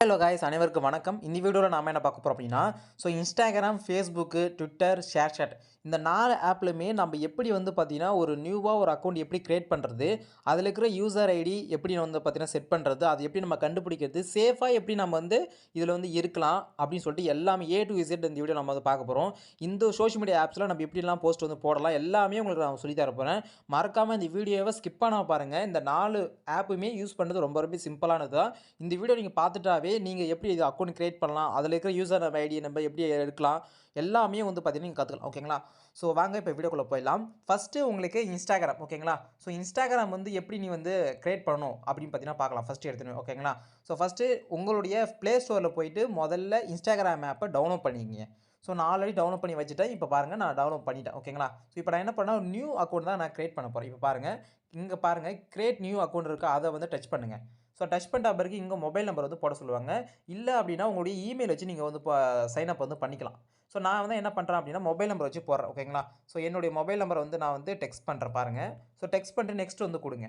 Hello guys அனைவருக்கும் வணக்கம். இந்த வீடியோவில் நாம் என்ன பார்க்க போகிறோம் அப்படின்னா so Instagram Facebook Twitter ShareChat இந்த நாலு ஆப்லையுமே நம்ம எப்படி வந்து பார்த்தீங்கன்னா ஒரு நியூவாக ஒரு அக்கௌண்ட் எப்படி க்ரியேட் பண்ணுறது அதில் இருக்கிற யூசர் ஐடி எப்படி வந்து பார்த்தீங்கன்னா செட் பண்ணுறது அது எப்படி நம்ம கண்டுபிடிக்கிறது சேஃபாக எப்படி நம்ம வந்து இதில் வந்து இருக்கலாம் அப்படின்னு சொல்லிட்டு எல்லாமே ஏ டு இசட் இந்த வீடியோ நம்ம வந்து பார்க்க போகிறோம் இந்த சோஷியல் மீடியா ஆப்ஸில் நம்ம எப்படிலாம் போஸ்ட் வந்து போடலாம் எல்லாமே உங்களுக்கு நான் சொல்லி தர போகிறேன் மறக்காமல் இந்த வீடியோவை ஸ்கிப் பண்ணாமல் பாருங்கள் இந்த நாலு ஆப்புமே யூஸ் பண்ணுறது ரொம்ப ரொம்ப சிம்பிளானது தான் இந்த வீடியோ நீங்கள் பார்த்துட்டாவே நீங்கள் எப்படி இது அக்கௌண்ட் க்ரியேட் பண்ணலாம்? அதில் இருக்கிற யூசர் நம்ம ஐடி நம்ம எப்படி எடுக்கலாம்? எல்லாமே வந்து பார்த்தீங்கன்னா நீங்கள் கற்றுக்கலாம் ஓகேங்களா ஸோ வாங்க இப்போ வீடியோக்குள்ளே போயிடலாம். ஃபஸ்ட்டு உங்களுக்கு இன்ஸ்டாகிராம் ஓகேங்களா ஸோ இன்ஸ்டாகிராம் வந்து எப்படி நீ வந்து க்ரியேட் பண்ணணும் அப்படின்னு பார்த்தீங்கன்னா பார்க்கலாம் ஃபஸ்ட்டு எடுத்துன்னு ஓகேங்களா ஸோ ஃபஸ்ட்டு உங்களுடைய ப்ளே ஸ்டோரில் போயிட்டு முதல்ல இன்ஸ்டாகிராம் ஆப்பை டவுன்லோட் பண்ணிக்கிங்க. ஸோ நான் ஆல்ரெடி டவுன்லோட் பண்ணி வச்சுட்டேன். இப்போ பாருங்கள் நான் டவுன்லோட் பண்ணிட்டேன். ஓகேங்களா ஸோ இப்போ நான் என்ன பண்ணால் ஒரு நியூ அக்கௌண்ட் தான் நான் க்ரியேட் பண்ண போகிறேன் இப்போ பாருங்கள் இங்கே பாருங்கள் க்ரியேட் நியூ அக்கௌண்ட் இருக்குது அதை வந்து டச் பண்ணுங்கள் ஸோ டச் பண்ணிட்ட பிறகு இங்கே மொபைல் நம்பர் வந்து போட சொல்லுவாங்க. இல்லை அப்படின்னா உங்களுடைய இமெயில் வச்சு நீங்கள் வந்து இப்போ சைன் அப் வந்து பண்ணிக்கலாம். ஸோ நான் வந்து என்ன பண்ணுறேன் அப்படின்னா மொபைல் நம்பர் வச்சு போடுறேன் ஓகேங்களா ஸோ என்னுடைய மொபைல் நம்பரை வந்து நான் வந்து டெக்ஸ்ட் பண்ணுறேன் பாருங்கள் ஸோ டெக்ஸ்ட் பண்ணிட்டு நெக்ஸ்ட் வந்து கொடுங்க.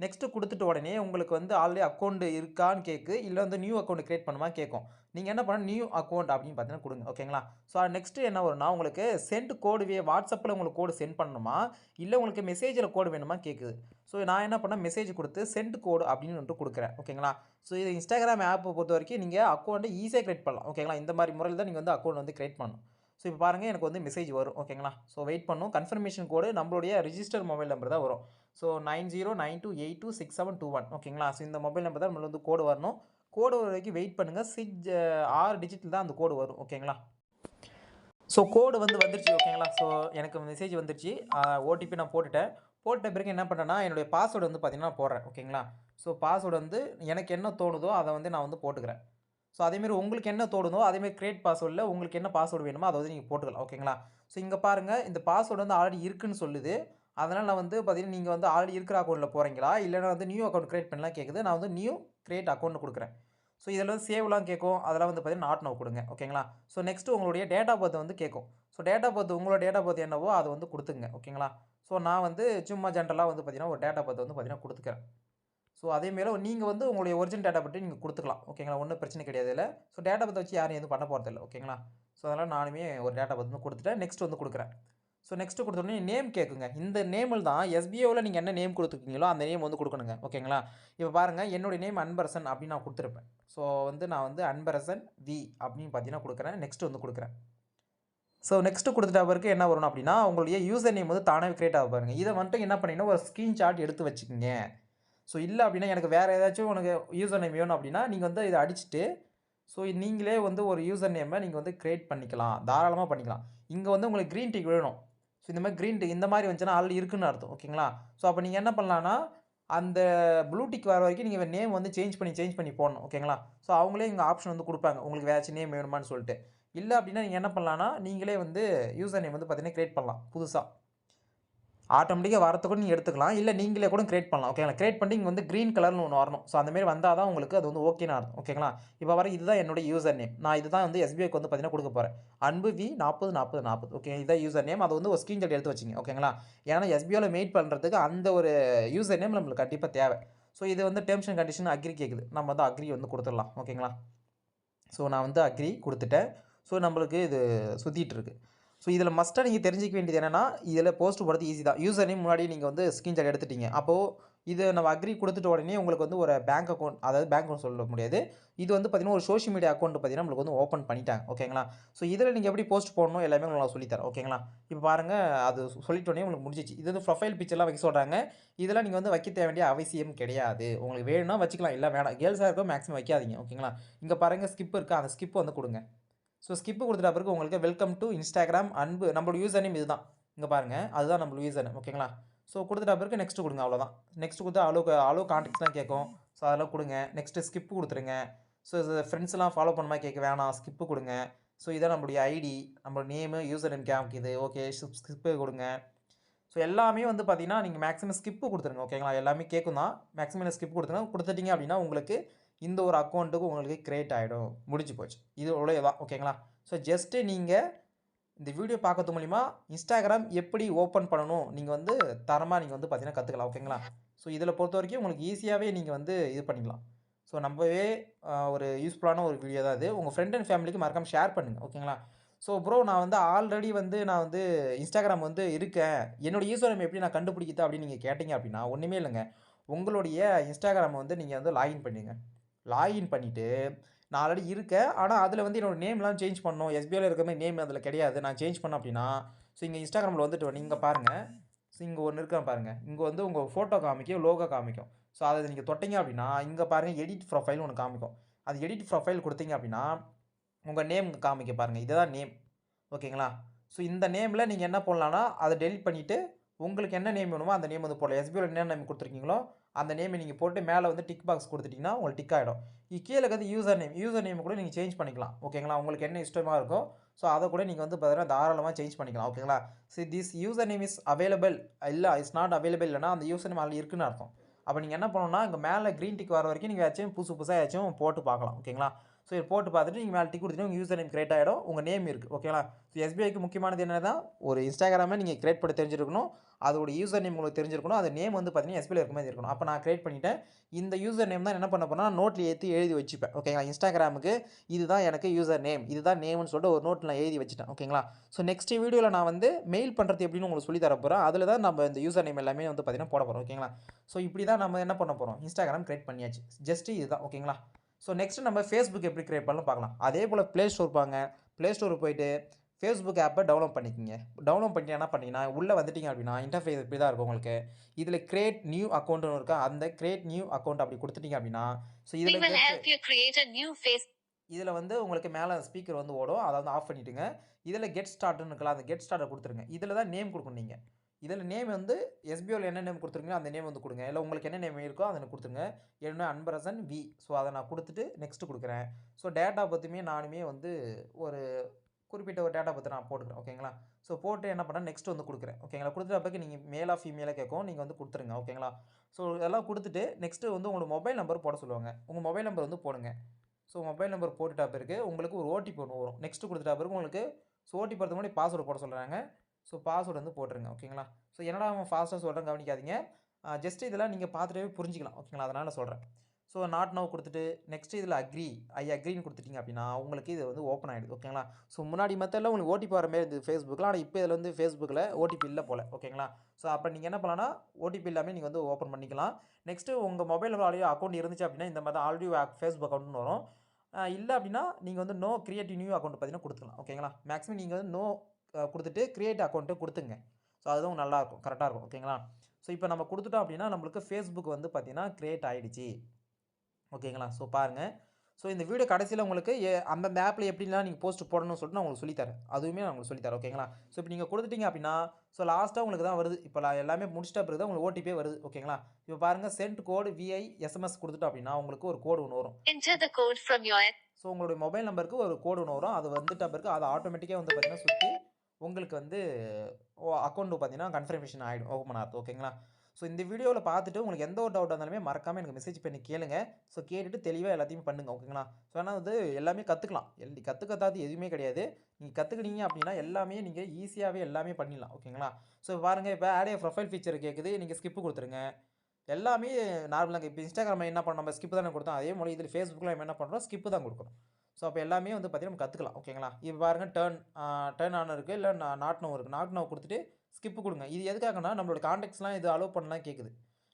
நெக்ஸ்ட்டு கொடுத்துட்டு உடனே உங்களுக்கு வந்து ஆல்ரெடி அக்கௌண்ட் இருக்கான்னு கேட்கு இல்லை வந்து நியூ அக்கௌண்ட் க்ரியேட் பண்ணுமா கேட்கும் நீங்கள் என்ன பண்ணணும்? நியூ அக்கௌண்ட் அப்படின்னு பார்த்தீங்கன்னா கொடுங்க. ஓகேங்களா ஸோ நெக்ஸ்ட்டு என்ன வரும்னா உங்களுக்கு சென்ட் கோடு வே வாட்ஸ்அப்பில் உங்களுக்கு கோடு சென்ட் பண்ணணுமா? இல்லை உங்களுக்கு மெசேஜில் கோடு வேணுமா? கேட்குது ஸோ நான் என்ன பண்ணேன்? மெசேஜ் கொடுத்து சென்ட் கோடு அப்படின்னு வந்துட்டு கொடுக்குறேன். ஓகேங்களா ஸோ இது இன்ஸ்டாகிராம் ஆப்பை பொறுத்த வரைக்கும் நீங்கள் அக்கௌண்ட்டை ஈஸியாக க்ரியேட் பண்ணலாம். ஓகேங்களா இந்த மாதிரி முறையில் தான் நீங்கள் வந்து அக்கௌண்ட் வந்து க்ரியேட் பண்ணணும். ஸோ இப்போ பாருங்கள் எனக்கு வந்து மெசேஜ் வரும். ஓகேங்களா ஸோ வெயிட் பண்ணும். கன்ஃபர்மேஷன் கோடு நம்மளுடைய ரிஜிஸ்டர் மொபைல் நம்பர் தான் வரும். So nine zero nine two eight two six seven two one ஓகேங்களா ஸோ இந்த மொபைல் நம்பர் தான் நம்மளுக்கு வந்து கோடு வரணும். கோடு வர வரைக்கும் வெயிட் பண்ணுங்கள் சிக்ஸ் ஆறு டிஜிட்டில் தான் அந்த கோடு வரும். ஓகேங்களா ஸோ கோடு வந்து வந்துருச்சு. ஓகேங்களா ஸோ எனக்கு மெசேஜ் வந்துருச்சு. ஓடிபி நான் போட்டுட்டேன். போட்ட பிறகு என்ன பண்ணேன்னா என்னுடைய பாஸ்வேர்டு வந்து பார்த்தீங்கன்னா போடுறேன். ஓகேங்களா ஸோ பாஸ்வேர்டு வந்து எனக்கு என்ன தோணுதோ அதை வந்து நான் வந்து போட்டுக்கிறேன். ஸோ அதேமாரி உங்களுக்கு என்ன தோணுதோ அதேமாரி கிரியேட் பாஸ்வேர்டில் உங்களுக்கு என்ன பாஸ்வேர்டு வேணுமோ அதை வந்து நீங்கள் போட்டுக்கலாம். ஓகேங்களா ஸோ இங்கே பாருங்கள் இந்த பாஸ்வேர்டு வந்து ஆல்ரெடி இருக்குன்னு சொல்லுது. அதனால் நான் வந்து பார்த்தீங்கன்னா நீங்கள் வந்து ஆல்ரெடி இருக்கிற அக்கௌண்ட்டில் போகிறீங்களா இல்லைனா வந்து நியூ அக்கௌண்ட் க்ரியேட் பண்ணலாம் கேட்குது நான் வந்து நியூ க்ரியேட் அக்கௌண்ட் கொடுக்குறேன். ஸோ இதில் வந்து சேவ்லாம் கேட்கும் அதெல்லாம் வந்து பார்த்தீங்கன்னா நாட் நோ கொடுங்க. ஓகேங்களா ஸோ நெக்ஸ்ட்டு உங்களுடைய டேட் ஆஃப் பர்த் வந்து கேட்கும் ஸோ டேட் ஆஃப் பர்த் உங்களோட டேட் ஆஃப் பர்த் என்னவோ அதை வந்து கொடுத்துங்க. ஓகேங்களா ஸோ நான் வந்து சும்மா ஜென்ரலாக வந்து பார்த்தீங்கன்னா ஒரு டேட் ஆஃப் பர்த் வந்து பார்த்தீங்கன்னா கொடுத்துக்கிறேன். ஸோ அதேமாரி நீங்கள் வந்து உங்களுடைய ஒரிஜினல் டேட்டா பற்றி நீங்கள் கொடுத்துக்கலாம். ஓகேங்களா ஒன்றும் பிரச்சனை கிடையாது இல்லை ஸோ டேட்டா பற்றி வச்சு யாரும் எதுவும் பண்ண போகிறதில்ல ஓகேங்களா ஸோ அதனால் நானுமே ஒரு டேட்டா பற்றி வந்து கொடுத்துட்டேன். நெக்ஸ்ட் வந்து கொடுக்குறேன். ஸோ நெக்ஸ்ட்டு கொடுத்தோடனே நேம் கேட்குங்க இந்த நேமில் தான் எஸ்பிஓவில் நீங்கள் என்ன நேம் கொடுத்துருக்கீங்களோ அந்த நேம் வந்து கொடுக்கணுங்க. ஓகேங்களா இப்போ பாருங்கள் என்னுடைய நேம் அன்பரசன் அப்படின்னு நான் கொடுத்துருப்பேன். ஸோ வந்து நான் வந்து அன்பரசன் வி அப்படின்னு பார்த்தீங்கன்னா கொடுக்குறேன். நெக்ஸ்ட்டு வந்து கொடுக்குறேன். ஸோ நெக்ஸ்ட்டு கொடுத்துட்ட பிறகு என்ன வரும் அப்படின்னா உங்களுடைய யூசர் நேம் வந்து தானே க்ரியேட் ஆக பாருங்கள் இதை வந்துட்டு என்ன பண்ணிங்கன்னா ஒரு ஸ்க்ரீன்ஷாட் எடுத்து வச்சுக்கோங்க. ஸோ இல்லை அப்படின்னா எனக்கு வேறு ஏதாச்சும் உனக்கு யூசர் நேம் வேணும் அப்படின்னா நீங்கள் வந்து இதை அடிச்சுட்டு ஸோ நீங்களே வந்து ஒரு யூசர் நேமை நீங்கள் வந்து க்ரியேட் பண்ணிக்கலாம். தாராளமாக பண்ணிக்கலாம். இங்கே வந்து உங்களுக்கு க்ரீன் டிக் வேணும். ஸோ இந்த மாதிரி க்ரீன் டிக் இந்த மாதிரி வந்துச்சுன்னா ஆல்ரெடி இருக்குன்னு அர்த்தம் ஓகேங்களா ஸோ அப்போ நீங்கள் என்ன பண்ணலான்னா அந்த ப்ளூ டிக் வர வரைக்கும் நீங்கள் நேம் வந்து சேஞ்ச் பண்ணி சேஞ்ச் பண்ணி போடணும் ஓகேங்களா ஸோ அவங்களே இங்கே ஆப்ஷன் வந்து கொடுப்பாங்க உங்களுக்கு வேறு நேம் வேணுமான்னு சொல்லிட்டு. இல்லை அப்படின்னா நீங்கள் என்ன பண்ணலான்னா நீங்களே வந்து யூசர் நேம் வந்து பார்த்தீங்கன்னா க்ரியேட் பண்ணலாம் புதுசாக ஆட்டோமேட்டிக்காக வரத்துக்கு கூட நீங்கள் எடுத்துக்கலாம். இல்லை நீங்களே கூட கிரியேட் பண்ணலாம். ஓகேங்களா கிரியேட் பண்ணி இங்கே வந்து க்ரீன் கலர்னு ஒன்று வரணும். ஸோ அந்தமாரி வந்தால் தான் உங்களுக்கு அது வந்து ஓகேனா இருக்கும் ஓகேங்களா இப்போ வர இதுதான் என்னோட யூசர் நேம் நான் இதுதான் வந்து எஸ்பிஐக்கு வந்து பார்த்தீங்கன்னா கொடுக்க போகிறேன் அன்பு வி நாற்பது நாற்பது நாற்பது ஓகே இதான் யூசர் நேம் அதை வந்து ஒரு ஸ்க்ரீன்ஷாட் எடுத்து வச்சிங்க. ஓகேங்களா ஏன்னா எஸ்பிஐயில் மெயிட் பண்ணுறதுக்கு அந்த ஒரு யூசர் நேம் நம்மளுக்கு கண்டிப்பாக தேவை. ஸோ இது வந்து டேர்ம்ஸ் அண்ட் கண்டிஷன் அக்ரி கேட்குது நம்ம வந்து அக்ரி வந்து கொடுத்துடலாம். ஓகேங்களா ஸோ நான் வந்து அக்ரி கொடுத்துட்டேன். ஸோ நம்மளுக்கு இது சுற்றிட்டுருக்கு ஸோ இதில் மஸ்ட்டாக நீங்கள் தெரிஞ்சிக்க வேண்டியது என்னென்னா இதில் போஸ்ட் போடுறது ஈஸி தான். யூசர் நேம் முன்னாடி நீங்கள் வந்து ஸ்க்ரீன்ஷாட் எடுத்துட்டீங்க. அப்போது இது நம்ம அக்ரி கொடுத்துட்ட உடனே உங்களுக்கு வந்து ஒரு பேங்க் அக்கௌண்ட் அதாவது பேங்க் சொல்ல முடியாது. இது வந்து பார்த்தீங்கன்னா ஒரு சோஷியல் மீடியா அக்கௌண்ட் பார்த்தீங்கன்னா நம்மளுக்கு வந்து ஓப்பன் பண்ணிட்டாங்க. ஓகேங்களா ஸோ இதில் நீங்கள் எப்படி போஸ்ட் போடணும் எல்லாமே உங்களுக்கு நான் சொல்லித்தரேன். ஓகேங்களா இப்போ பாருங்கள் அது சொல்லிட்டோடனே உங்களுக்கு முடிஞ்சிச்சு. இது வந்து ப்ரொஃபைல் பிக்சர்லாம் வைக்க சொல்கிறாங்க இதெல்லாம் நீங்கள் வந்து வைக்க வேண்டிய அவசியம் கிடையாது. உங்களுக்கு வேணும்னா வச்சுக்கலாம். இல்லை வேணாம். கேர்ள்ஸாக இருக்கோ மேக்ஸிமம் வைக்காதீங்க. ஓகேங்களா இங்கே பாருங்கள் ஸ்கிப் இருக்குது அந்த ஸ்கிப் வந்து கொடுங்க. ஸோ ஸ்கிப்பு கொடுத்துட்ட பிறகு உங்களுக்கு வெல்கம் டு இன்ஸ்டாகிராம் அன்பு நம்மளோட யூசர் நேம் இதுதான். இங்கே பாருங்கள் அதுதான் நம்மளோட யூசர் நேம் ஓகேங்களா ஸோ கொடுத்துட்ட பிறகு நெக்ஸ்ட் கொடுங்க அவ்வளோதான் நெக்ஸ்ட் கொடுத்தா அலோ அலோ கான்டாக்ட்ஸ்லாம் கேட்கும். ஸோ அதெல்லாம் கொடுங்க. நெக்ஸ்ட்டு ஸ்கிப்பு கொடுத்துருங்க. ஸோ ஃப்ரெண்ட்ஸ்லாம் ஃபாலோ பண்ண மாதிரி கேட்க வேணாம் ஸ்கிப்பு கொடுங்க. ஸோ இதான் நம்மளுடைய ஐடி நம்மளோட நேமு யூசர் நேம் காமிக்குது ஓகே ஸ்கிப்பு கொடுங்க. ஸோ எல்லாமே வந்து பார்த்தீங்கன்னா நீங்கள் மேக்ஸிமம் ஸ்கிப்பு கொடுத்துருங்க ஓகேங்களா எல்லாமே கேட்கும் தான். மேக்ஸிமம் ஸ்கிப் கொடுத்துருங்க. கொடுத்துட்டிங்க அப்படின்னா உங்களுக்கு இந்த ஒரு அக்கௌண்ட்டுக்கு உங்களுக்கு க்ரியேட் ஆகிடும் முடிஞ்சு போச்சு. இது உடைய தான் ஓகேங்களா? ஸோ ஜஸ்ட்டு நீங்கள் இந்த வீடியோ பார்க்கறது மூலிமா இன்ஸ்டாகிராம் எப்படி ஓப்பன் பண்ணணும்? நீங்கள் வந்து தரமாக நீங்கள் வந்து பார்த்தீங்கன்னா கற்றுக்கலாம் ஓகேங்களா? ஸோ இதில் பொறுத்த வரைக்கும் உங்களுக்கு ஈஸியாகவே நீங்கள் வந்து இது பண்ணிக்கலாம். ஸோ நம்மவே ஒரு யூஸ்ஃபுல்லான ஒரு வீடியோ தான் இது. உங்கள் ஃப்ரெண்ட் அண்ட் ஃபேமிலிக்கு மறக்காம ஷேர் பண்ணுங்க. ஓகேங்களா? ஸோ ப்ரோ நான் வந்து ஆல்ரெடி வந்து நான் வந்து இன்ஸ்டாகிராம் வந்து இருக்கேன். என்னோடய யூசர் நேம் எப்படி நான் கண்டுபிடிக்கிறது அப்படின்னு நீங்கள் கேட்டிங்க அப்படின்னா, ஒன்றுமே இல்லைங்க. உங்களுடைய இன்ஸ்டாகிராமை வந்து நீங்கள் வந்து லாகின் பண்ணுங்கள் லாகின் பண்ணிவிட்டு நான் ஆல்ரெடி இருக்கேன். ஆனால் அதில் வந்து என்னோட நேம்லாம் சேஞ்ச் பண்ணணும். எஸ்பிஐயில் இருக்கிற மாதிரி நேம் அதில் கிடையாது. நான் சேஞ்ச் பண்ணணும் அப்படின்னா, ஸோ இங்கே இன்ஸ்டாகிராமில் வந்துட்டு நீங்கள் பாருங்கள் ஸோ இங்கே ஒன்று இருக்க பாருங்கள் இங்கே வந்து உங்கள் ஃபோட்டோ காமிக்கும், லோகோ காமிக்கும். ஸோ அதை நீங்கள் தொட்டிங்க அப்படின்னா, இங்கே பாருங்கள் எடிட் ப்ரொஃபைல் ஒன்று காமிக்கும். அது எடிட் ப்ரொஃபைல் கொடுத்தீங்க அப்படின்னா, உங்கள் நேம் காமிக்க பாருங்கள் இதுதான் நேம். ஓகேங்களா? ஸோ இந்த நேமில் நீங்கள் என்ன பண்ணலான்னா அதை டெலிட் பண்ணிவிட்டு உங்களுக்கு என்ன நேம் வேணுமோ அந்த நேம் வந்து போடலாம். எஸ்பிஐயில் என்ன நேம் கொடுத்துருக்கீங்களோ அந்த நேமை நீங்கள் போட்டு மேலே வந்து டிக் பாக்ஸ் கொடுத்துட்டிங்கன்னா உங்களுக்கு டிக் ஆகிடும் கீழே வந்து இருக்கிறது யூசர் நேம். யூசர் நேம் கூட நீங்கள் சேஞ்ச் பண்ணிக்கலாம். ஓகேங்களா? உங்களுக்கு என்ன இஷ்டமாக இருக்கோ, ஸோ அதை கூட நீங்கள் வந்து பார்த்தீங்கன்னா, தாராளமாக சேஞ்ச் பண்ணிக்கலாம். ஓகேங்களா? See this user name is available இல்லை இட்ஸ் நாட் அவைலபிள் இல்லைனா அந்த யூசர் நேம் அதில் இருக்குன்னு அர்த்தம். அப்போ நீங்கள் என்ன பண்ணணும்னா, இங்கே மேலே க்ரீன் டிக் வர வரைக்கும் நீங்கள் ஏதாச்சும் புதுசு புதுசாக ஏதாச்சும் போட்டு பார்க்கலாம். ஓகேங்களா? ஸோ இது போட்டு பார்த்துட்டு நீங்கள் மேலே டிக் கொடுத்துட்டு உங்கள் யூசர் நேம் கிரியேட் ஆயிடும். உங்கள் நேம் இருக்குது ஓகேங்களா? ஸோ எஸ்பிஐக்கு முக்கியமானது என்னன்னா, ஒரு இன்ஸ்டாகிராமே நீங்கள் கிரியேட் பண்ண தெரிஞ்சிருக்கணும். அதோட யூசர் நேம் உங்களுக்கு தெரிஞ்சிருக்கணும். அது நேம் வந்து பார்த்தீங்கன்னா, எஸ்பிஐ இருக்க மாரி இருக்கணும். அப்போ நான் கிரியேட் பண்ணிவிட்டேன் இந்த யூசர் நேம் தான் என்ன பண்ண போனால் நோட்ல ஏற்றி எழுதி வச்சுப்பேன். ஓகேங்களா? இன்ஸ்டாகிராமுக்கு இதுதான் எனக்கு யூசர் நேம். இதுதான் நேம்னு சொல்லிட்டு ஒரு நோட்டில் நான் எழுதி வச்சுட்டேன். ஓகேங்களா? ஸோ நெக்ஸ்ட் வீடியோவில் நான் வந்து மெயில் பண்ணுறது எப்படின்னு உங்களுக்கு சொல்லி தர அதில் தான் நம்ம இந்த யூசர் நேம் எல்லாமே வந்து பார்த்தீங்கன்னா, போட போகிறோம் ஓகேங்களா? ஸோ இப்படி தான் நம்ம என்ன பண்ண போகிறோம் இன்ஸ்டாகிராம் கிரியேட் பண்ணியாச்சு. ஜஸ்ட் இதுதான். ஓகேங்களா? ஸோ நெக்ஸ்ட் நம்ம Facebook எப்படி கிரியேட் பண்ணலாம்னு பார்க்கலாம். அதே போல Play Store பாங்க. Play Store போயிட்டு Facebook ஆப்ப டவுன்லோட் பண்ணிக்கங்க. டவுன்லோட் பண்ணிட்டு என்ன பண்ணீங்கன்னா, உள்ள வந்துட்டீங்க அப்படின்னா, இன்டர்ஃபேஸ் இப்படி தான் இருக்கும் உங்களுக்கு. இதில கிரியேட் நியூ அக்கவுண்ட்ன்னு இருக்கா, அந்த கிரியேட் நியூ அக்கவுண்ட் அப்படி குடுத்துட்டீங்க அப்படின்னா, ஸோ இதில. இதில வந்து உங்களுக்கு மேல ஸ்பீக்கர் வந்து ஓடும். அத வந்து ஆஃப் பண்ணிட்டுங்க. இதில கெட் ஸ்டார்ட்ன்னு இருக்குல்ல, அந்த கெட் ஸ்டார்ட்ட குடுத்துருங்க. இதில தான் நேம் குடுக்கணும் நீங்க. இதில் நேம் வந்து எஸ்பிஓவில் என்ன நேம் கொடுத்துருங்களோ அந்த நேம் வந்து கொடுங்க இல்லை உங்களுக்கு என்ன நேம் இருக்கோ அதை கொடுத்துருங்க என்னோட அன்பரசன் வி. ஸோ அதை நான் கொடுத்துட்டு நெக்ஸ்ட் கொடுக்குறேன் ஸோ டேட்டா பற்றியுமே நானுமே வந்து ஒரு குறிப்பிட்ட ஒரு டேட்டா பற்றி நான் போட்டுக்கிறேன். ஓகேங்களா? ஸோ போட்டு என்ன பண்ணால் நெக்ஸ்ட் வந்து கொடுக்குறேன் ஓகேங்களா? கொடுத்துட்டு பிறகு நீங்கள் மேலாக ஃபீமேலாக கேட்கும். நீங்கள் வந்து கொடுத்துருங்க ஓகேங்களா? ஸோ இதெல்லாம் கொடுத்துட்டு நெக்ஸ்ட்டு வந்து உங்களோட மொபைல் நம்பர் போட சொல்லுவாங்க. உங்கள் மொபைல் நம்பர் வந்து போடுங்க. ஸோ மொபைல் நம்பர் போட்டுட்டா பிறகு உங்களுக்கு ஒரு ஓடிபி ஒன்று வரும். நெக்ஸ்ட்டு கொடுத்துட்டா பிறகு உங்களுக்கு ஸோ ஓடிபி பார்த்த முன்னாடி பாஸ்வேர்டு போட சொல்கிறாங்க ஸோ பாஸ்வேர்டு வந்து போட்டுருங்க. ஓகேங்களா? ஸோ என்னடா அவன் ஃபாஸ்ட்டாக சொல்கிறேன் கவனிக்காதீங்க. ஜஸ்ட் இதெல்லாம் நீங்கள் பார்த்துட்டே புரிஞ்சுக்கலாம். ஓகேங்களா? அதனால் சொல்கிறேன் ஸோ நாட் நவ் கொடுத்துட்டு நெக்ஸ்ட் இதில் அக்ரி ஐ அக்ரின்னு கொடுத்துட்டிங்க அப்படின்னா, உங்களுக்கு இது வந்து ஓப்பன் ஆயிடுது. ஓகேங்களா? ஸோ முன்னாடி மெத்தட்ல உங்களுக்கு ஓடிபி வர மாதிரி இருந்தது ஃபேஸ்புக்கில் ஆனால் இப்போ இதில் வந்து ஃபேஸ்புக்கில் ஓடிபி இல்லை போல. ஓகேங்களா? ஸோ அப்போ நீங்கள் என்ன பண்ணலாம்னா, ஓடிபி இல்லாமல் நீங்கள் வந்து ஓப்பன் பண்ணிக்கலாம். நெக்ஸ்ட்டு உங்கள் மொபைலில் ஆல்ரெடி அக்கௌண்ட் இருந்துச்சு அப்படின்னா, இந்த மாதிரி தான் ஆல்ரெடி ஃபேஸ்புக் அக்கௌண்ட்டுன்னு வரும். இல்லை அப்படின்னா, நீங்கள் வந்து நோ கிரியேட்டிவ் நியூ அக்கௌண்ட் பார்த்தீங்கன்னா கொடுத்துக்கலாம் ஓகேங்களா? மேக்ஸிமம் நீங்கள் வந்து நோ குடுத்துட்டு கிரியேட் அக்கவுண்ட் குடுத்துங்க. ஸோ அதுவும் நல்லாருக்கும். கரெக்ட்டா இருக்கும். ஓகேங்களா? ஸோ இப்ப நம்ம குடுத்துட்டோம் அப்படின்னா, நம்மளுக்கு Facebook வந்து பார்த்தீங்கன்னா, கிரியேட் ஆயிடுச்சு. ஓகேங்களா? ஸோ பாருங்க. ஸோ இந்த வீடியோ கடைசியில உங்களுக்கு எ அந்தந்த ஆப்ல எப்படிலாம் நீங்க போஸ்ட் போடணும்னு சொல்லிட்டு நான் உங்களுக்கு சொல்லி தரேன். அதுவுமே நான் உங்களுக்கு சொல்லி தரேன். ஓகேங்களா? ஸோ இப்ப நீங்க குடுத்துட்டீங்க அப்படின்னா, ஸோ லாஸ்ட்டா உங்களுக்கு தான் வருது. இப்ப எல்லாமே முடிச்சிட்ட பிறகு தான் உங்களுக்கு ஓடிபியே வருது. ஓகேங்களா? இப்ப பாருங்க சென்ட் கோட் விஐ எஸ்எம்எஸ் குடுத்துட்டோம் அப்படின்னா, உங்களுக்கு ஒரு கோடு ஒண்ணு வரும். ஸோ உங்களுடைய மொபைல் நம்பருக்கு ஒரு கோடு ஒண்ணு வரும். அது வந்துட்ட பிறகு அது ஆட்டோமேட்டிக்கா வந்து பார்த்தீங்கன்னா, சுத்தி உங்களுக்கு வந்து ஓ பார்த்தீங்கன்னா, கன்ஃபர்மேஷன் ஆயிடும். ஓப்பன் ஆகுது. ஓகேங்களா? ஸோ இந்த வீடியோவில் பார்த்துட்டு உங்களுக்கு எந்த ஒரு டவுட் இருந்தாலுமே மறக்காமல் எனக்கு மெசேஜ் பண்ணி கேளுங்க. ஸோ கேட்டுட்டு தெளிவாக எல்லாத்தையும் பண்ணுங்கள் ஓகேங்களா? ஸோ ஏன்னா வந்து எல்லாமே கற்றுக்கலாம் எல் கற்றுக்கத்தாது எதுவுமே கிடையாது. நீங்கள் கற்றுக்கினீங்க அப்படின்னா, எல்லாமே நீங்கள் ஈஸியாகவே எல்லாமே பண்ணிடலாம். ஓகேங்களா? ஸோ பாருங்கள் இப்போ ஆட் ப்ரொஃபைல் ஃபீச்சர் கேட்குது. நீங்கள் ஸ்கிப் கொடுத்துருங்க எல்லாமே நார்மலாக இப்போ இன்ஸ்டாகிராமில் என்ன பண்ணோம், நம்ம ஸ்கிப் தானே கொடுத்தோம் அதே மாதிரி இதில் ஃபேஸ்புக்கில் நம்ம என்ன பண்ணுறோம் ஸ்கிப் தான் கொடுக்கணும் ஸோ அப்போ எல்லாமே வந்து பார்த்தீங்கன்னா, நம்ம கற்றுக்கலாம் ஓகேங்களா? இப்போ பாருங்க டேர்ன் டேர்ன் ஆன் இருக்குது இல்லை நாட் நோ இருக்குது நாட் நோ கொடுத்துட்டு ஸ்கிப்பு கொடுங்க இது எதுக்காகன்னா, நம்மளோட கான்டாக்ட்ஸ்லாம் இது அலோவ் பண்ணலாம் கேட்குது.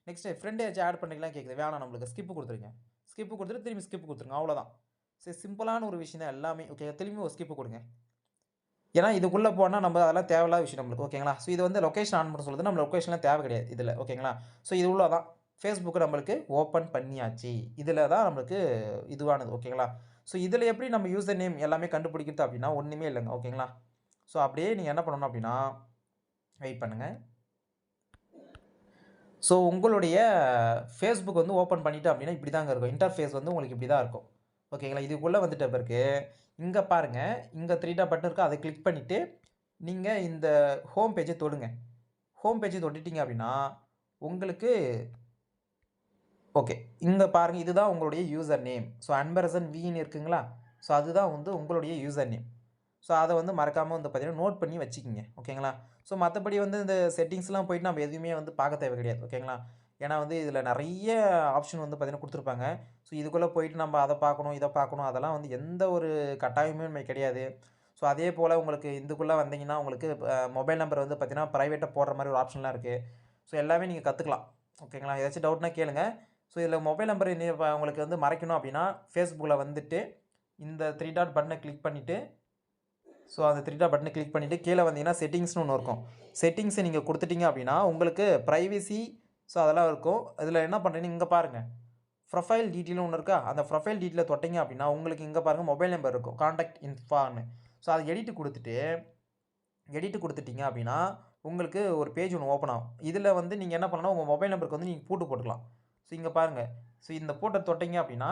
நெக்ஸ்ட் ஃப்ரெண்டு யாச்சும் ஆட் பண்ணிக்கலாம் கேட்குது. வேணாம் நம்மளுக்கு. ஸ்கிப்பு கொடுத்துருங்க ஸ்கிப் கொடுத்துட்டு திரும்பி ஸ்கிப் கொடுத்துருங்க அவ்வளோதான். சரி சிம்பிளான ஒரு விஷயம் தான் எல்லாமே. ஓகே திரும்பி ஒரு ஸ்கிப்பு கொடுங்க ஏன்னா இதுக்குள்ளே போனால் நம்ம அதெல்லாம் தேவையில்லாத விஷயம் நம்மளுக்கு. ஓகேங்களா? ஸோ இது வந்து லொகேஷன் ஆன் பண்ண சொல்லுது. நம்ம லொக்கேஷன்லாம் தேவை கிடையாது இதில் ஓகேங்களா? ஸோ இது உள்ளதான் ஃபேஸ்புக்கு நம்மளுக்கு ஓப்பன் பண்ணியாச்சு. இதில் தான் நம்மளுக்கு இதுவானது. ஓகேங்களா? ஸோ இதில் எப்படி நம்ம யூசர் நேம் எல்லாமே கண்டுபிடிக்கிறது அப்படின்னா, ஒன்றுமே இல்லைங்க ஓகேங்களா? ஸோ அப்படியே நீங்கள் என்ன பண்ணணும் அப்படின்னா, வெயிட் பண்ணுங்கள் ஸோ உங்களுடைய ஃபேஸ்புக் வந்து ஓப்பன் பண்ணிவிட்டு அப்படின்னா, இப்படி தாங்க இருக்கும். இன்டர்ஃபேஸ் வந்து உங்களுக்கு இப்படி தான் இருக்கும். ஓகேங்களா? இதுக்குள்ளே வந்துட்ட பிறகு, இங்கே பாருங்கள் இங்கே 3 பட்டன் இருக்கோ அதை கிளிக் பண்ணிவிட்டு நீங்கள் இந்த ஹோம் பேஜை தொடுங்க. ஹோம் பேஜை தொட்டுட்டிங்க அப்படின்னா, உங்களுக்கு ஓகே. இந்த பாருங்கள் இதுதான் உங்களுடைய யூசர் நேம். ஸோ அன்பரசன் வின்னு இருக்குங்களா? ஸோ அதுதான் வந்து உங்களுடைய யூசர் நேம். ஸோ அதை வந்து மறக்காமல் வந்து பார்த்தீங்கன்னா, நோட் பண்ணி வச்சுக்கிங்க ஓகேங்களா? ஸோ மற்றபடி வந்து இந்த செட்டிங்ஸ்லாம் போயிட்டு நம்ம எதுவுமே வந்து பார்க்க தேவை கிடையாது. ஓகேங்களா? ஏன்னா வந்து இதில் நிறைய ஆப்ஷன் வந்து பார்த்திங்கன்னா கொடுத்துருப்பாங்க ஸோ இதுக்குள்ளே போயிட்டு நம்ம அதை பார்க்கணும் இதை பார்க்கணும் அதெல்லாம் வந்து எந்த ஒரு கட்டாயமே நம்ம கிடையாது ஸோ அதே போல் உங்களுக்கு இதுக்குள்ளே வந்தீங்கன்னா உங்களுக்கு மொபைல் நம்பர் வந்து பார்த்திங்கன்னா ப்ரைவேட்டாக போடுற மாதிரி ஒரு ஆப்ஷன்லாம் இருக்குது ஸோ எல்லாமே நீங்கள் கற்றுக்கலாம் ஓகேங்களா ஏதாச்சும் டவுட்னா கேளுங்கள் ஸோ இதில் மொபைல் நம்பர் உங்களுக்கு வந்து மறைக்கணும் அப்படின்னா ஃபேஸ்புக்கில் வந்துட்டு இந்த த்ரீ டாட் பட்டனை கிளிக் பண்ணிவிட்டு ஸோ அந்த த்ரீ டாட் பட்டனை கிளிக் பண்ணிவிட்டு கீழே வந்தீங்கன்னா செட்டிங்ஸ்னு ஒன்று இருக்கும். செட்டிங்ஸை நீங்கள் கொடுத்துட்டீங்க அப்படின்னா உங்களுக்கு ப்ரைவசி ஸோ அதெல்லாம் இருக்கும். இதில் என்ன பண்ணுறீங்க இங்கே பாருங்கள் ப்ரொஃபைல் டீட்டெயிலும் ஒன்று இருக்கா? அந்த ப்ரொஃபைல் டீட்டெயிலை தொட்டிங்க அப்படின்னா உங்களுக்கு இங்கே பாருங்கள் மொபைல் நம்பர் இருக்கும். காண்டாக்ட் இன்ஃபான்னு ஸோ அதை எடிட்டு கொடுத்துட்டு எடிட்டு கொடுத்துட்டீங்க அப்படின்னா உங்களுக்கு ஒரு பேஜ் ஒன்று ஓப்பன் ஆகும். இதில் வந்து நீங்கள் என்ன பண்ணணும் உங்கள் மொபைல் நம்பருக்கு வந்து நீங்கள் பூட்டு போட்டுக்கலாம். ஸோ இங்கே பாருங்கள் ஸோ இந்த போட்டை தொட்டிங்க அப்படின்னா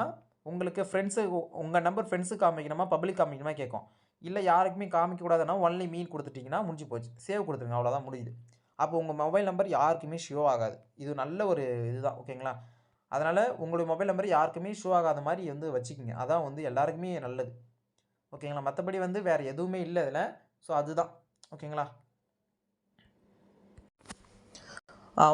உங்களுக்கு ஃப்ரெண்ட்ஸு உங்கள் நம்பர் ஃப்ரெண்ட்ஸுக்கு காமிக்கணுமா? பப்ளிக் காமிக்கணுமா கேட்கும். இல்லை யாருக்குமே காமிக்கக்கூடாதுன்னா ஒன்லி மீன் கொடுத்துட்டிங்கன்னா முடிஞ்சு போச்சு. சேவ் கொடுத்துருங்க. அவ்வளோதான் முடியுது. அப்போ உங்கள் மொபைல் நம்பர் யாருக்குமே ஷோ ஆகாது. இது நல்ல ஒரு இதுதான். ஓகேங்களா அதனால் உங்களுடைய மொபைல் நம்பர் யாருக்குமே ஷோ ஆகாத மாதிரி வந்து வச்சுக்கிங்க. அதான் வந்து எல்லாருக்குமே நல்லது. ஓகேங்களா மற்றபடி வந்து வேறு எதுவுமே இல்லை இதில். ஸோ அதுதான். ஓகேங்களா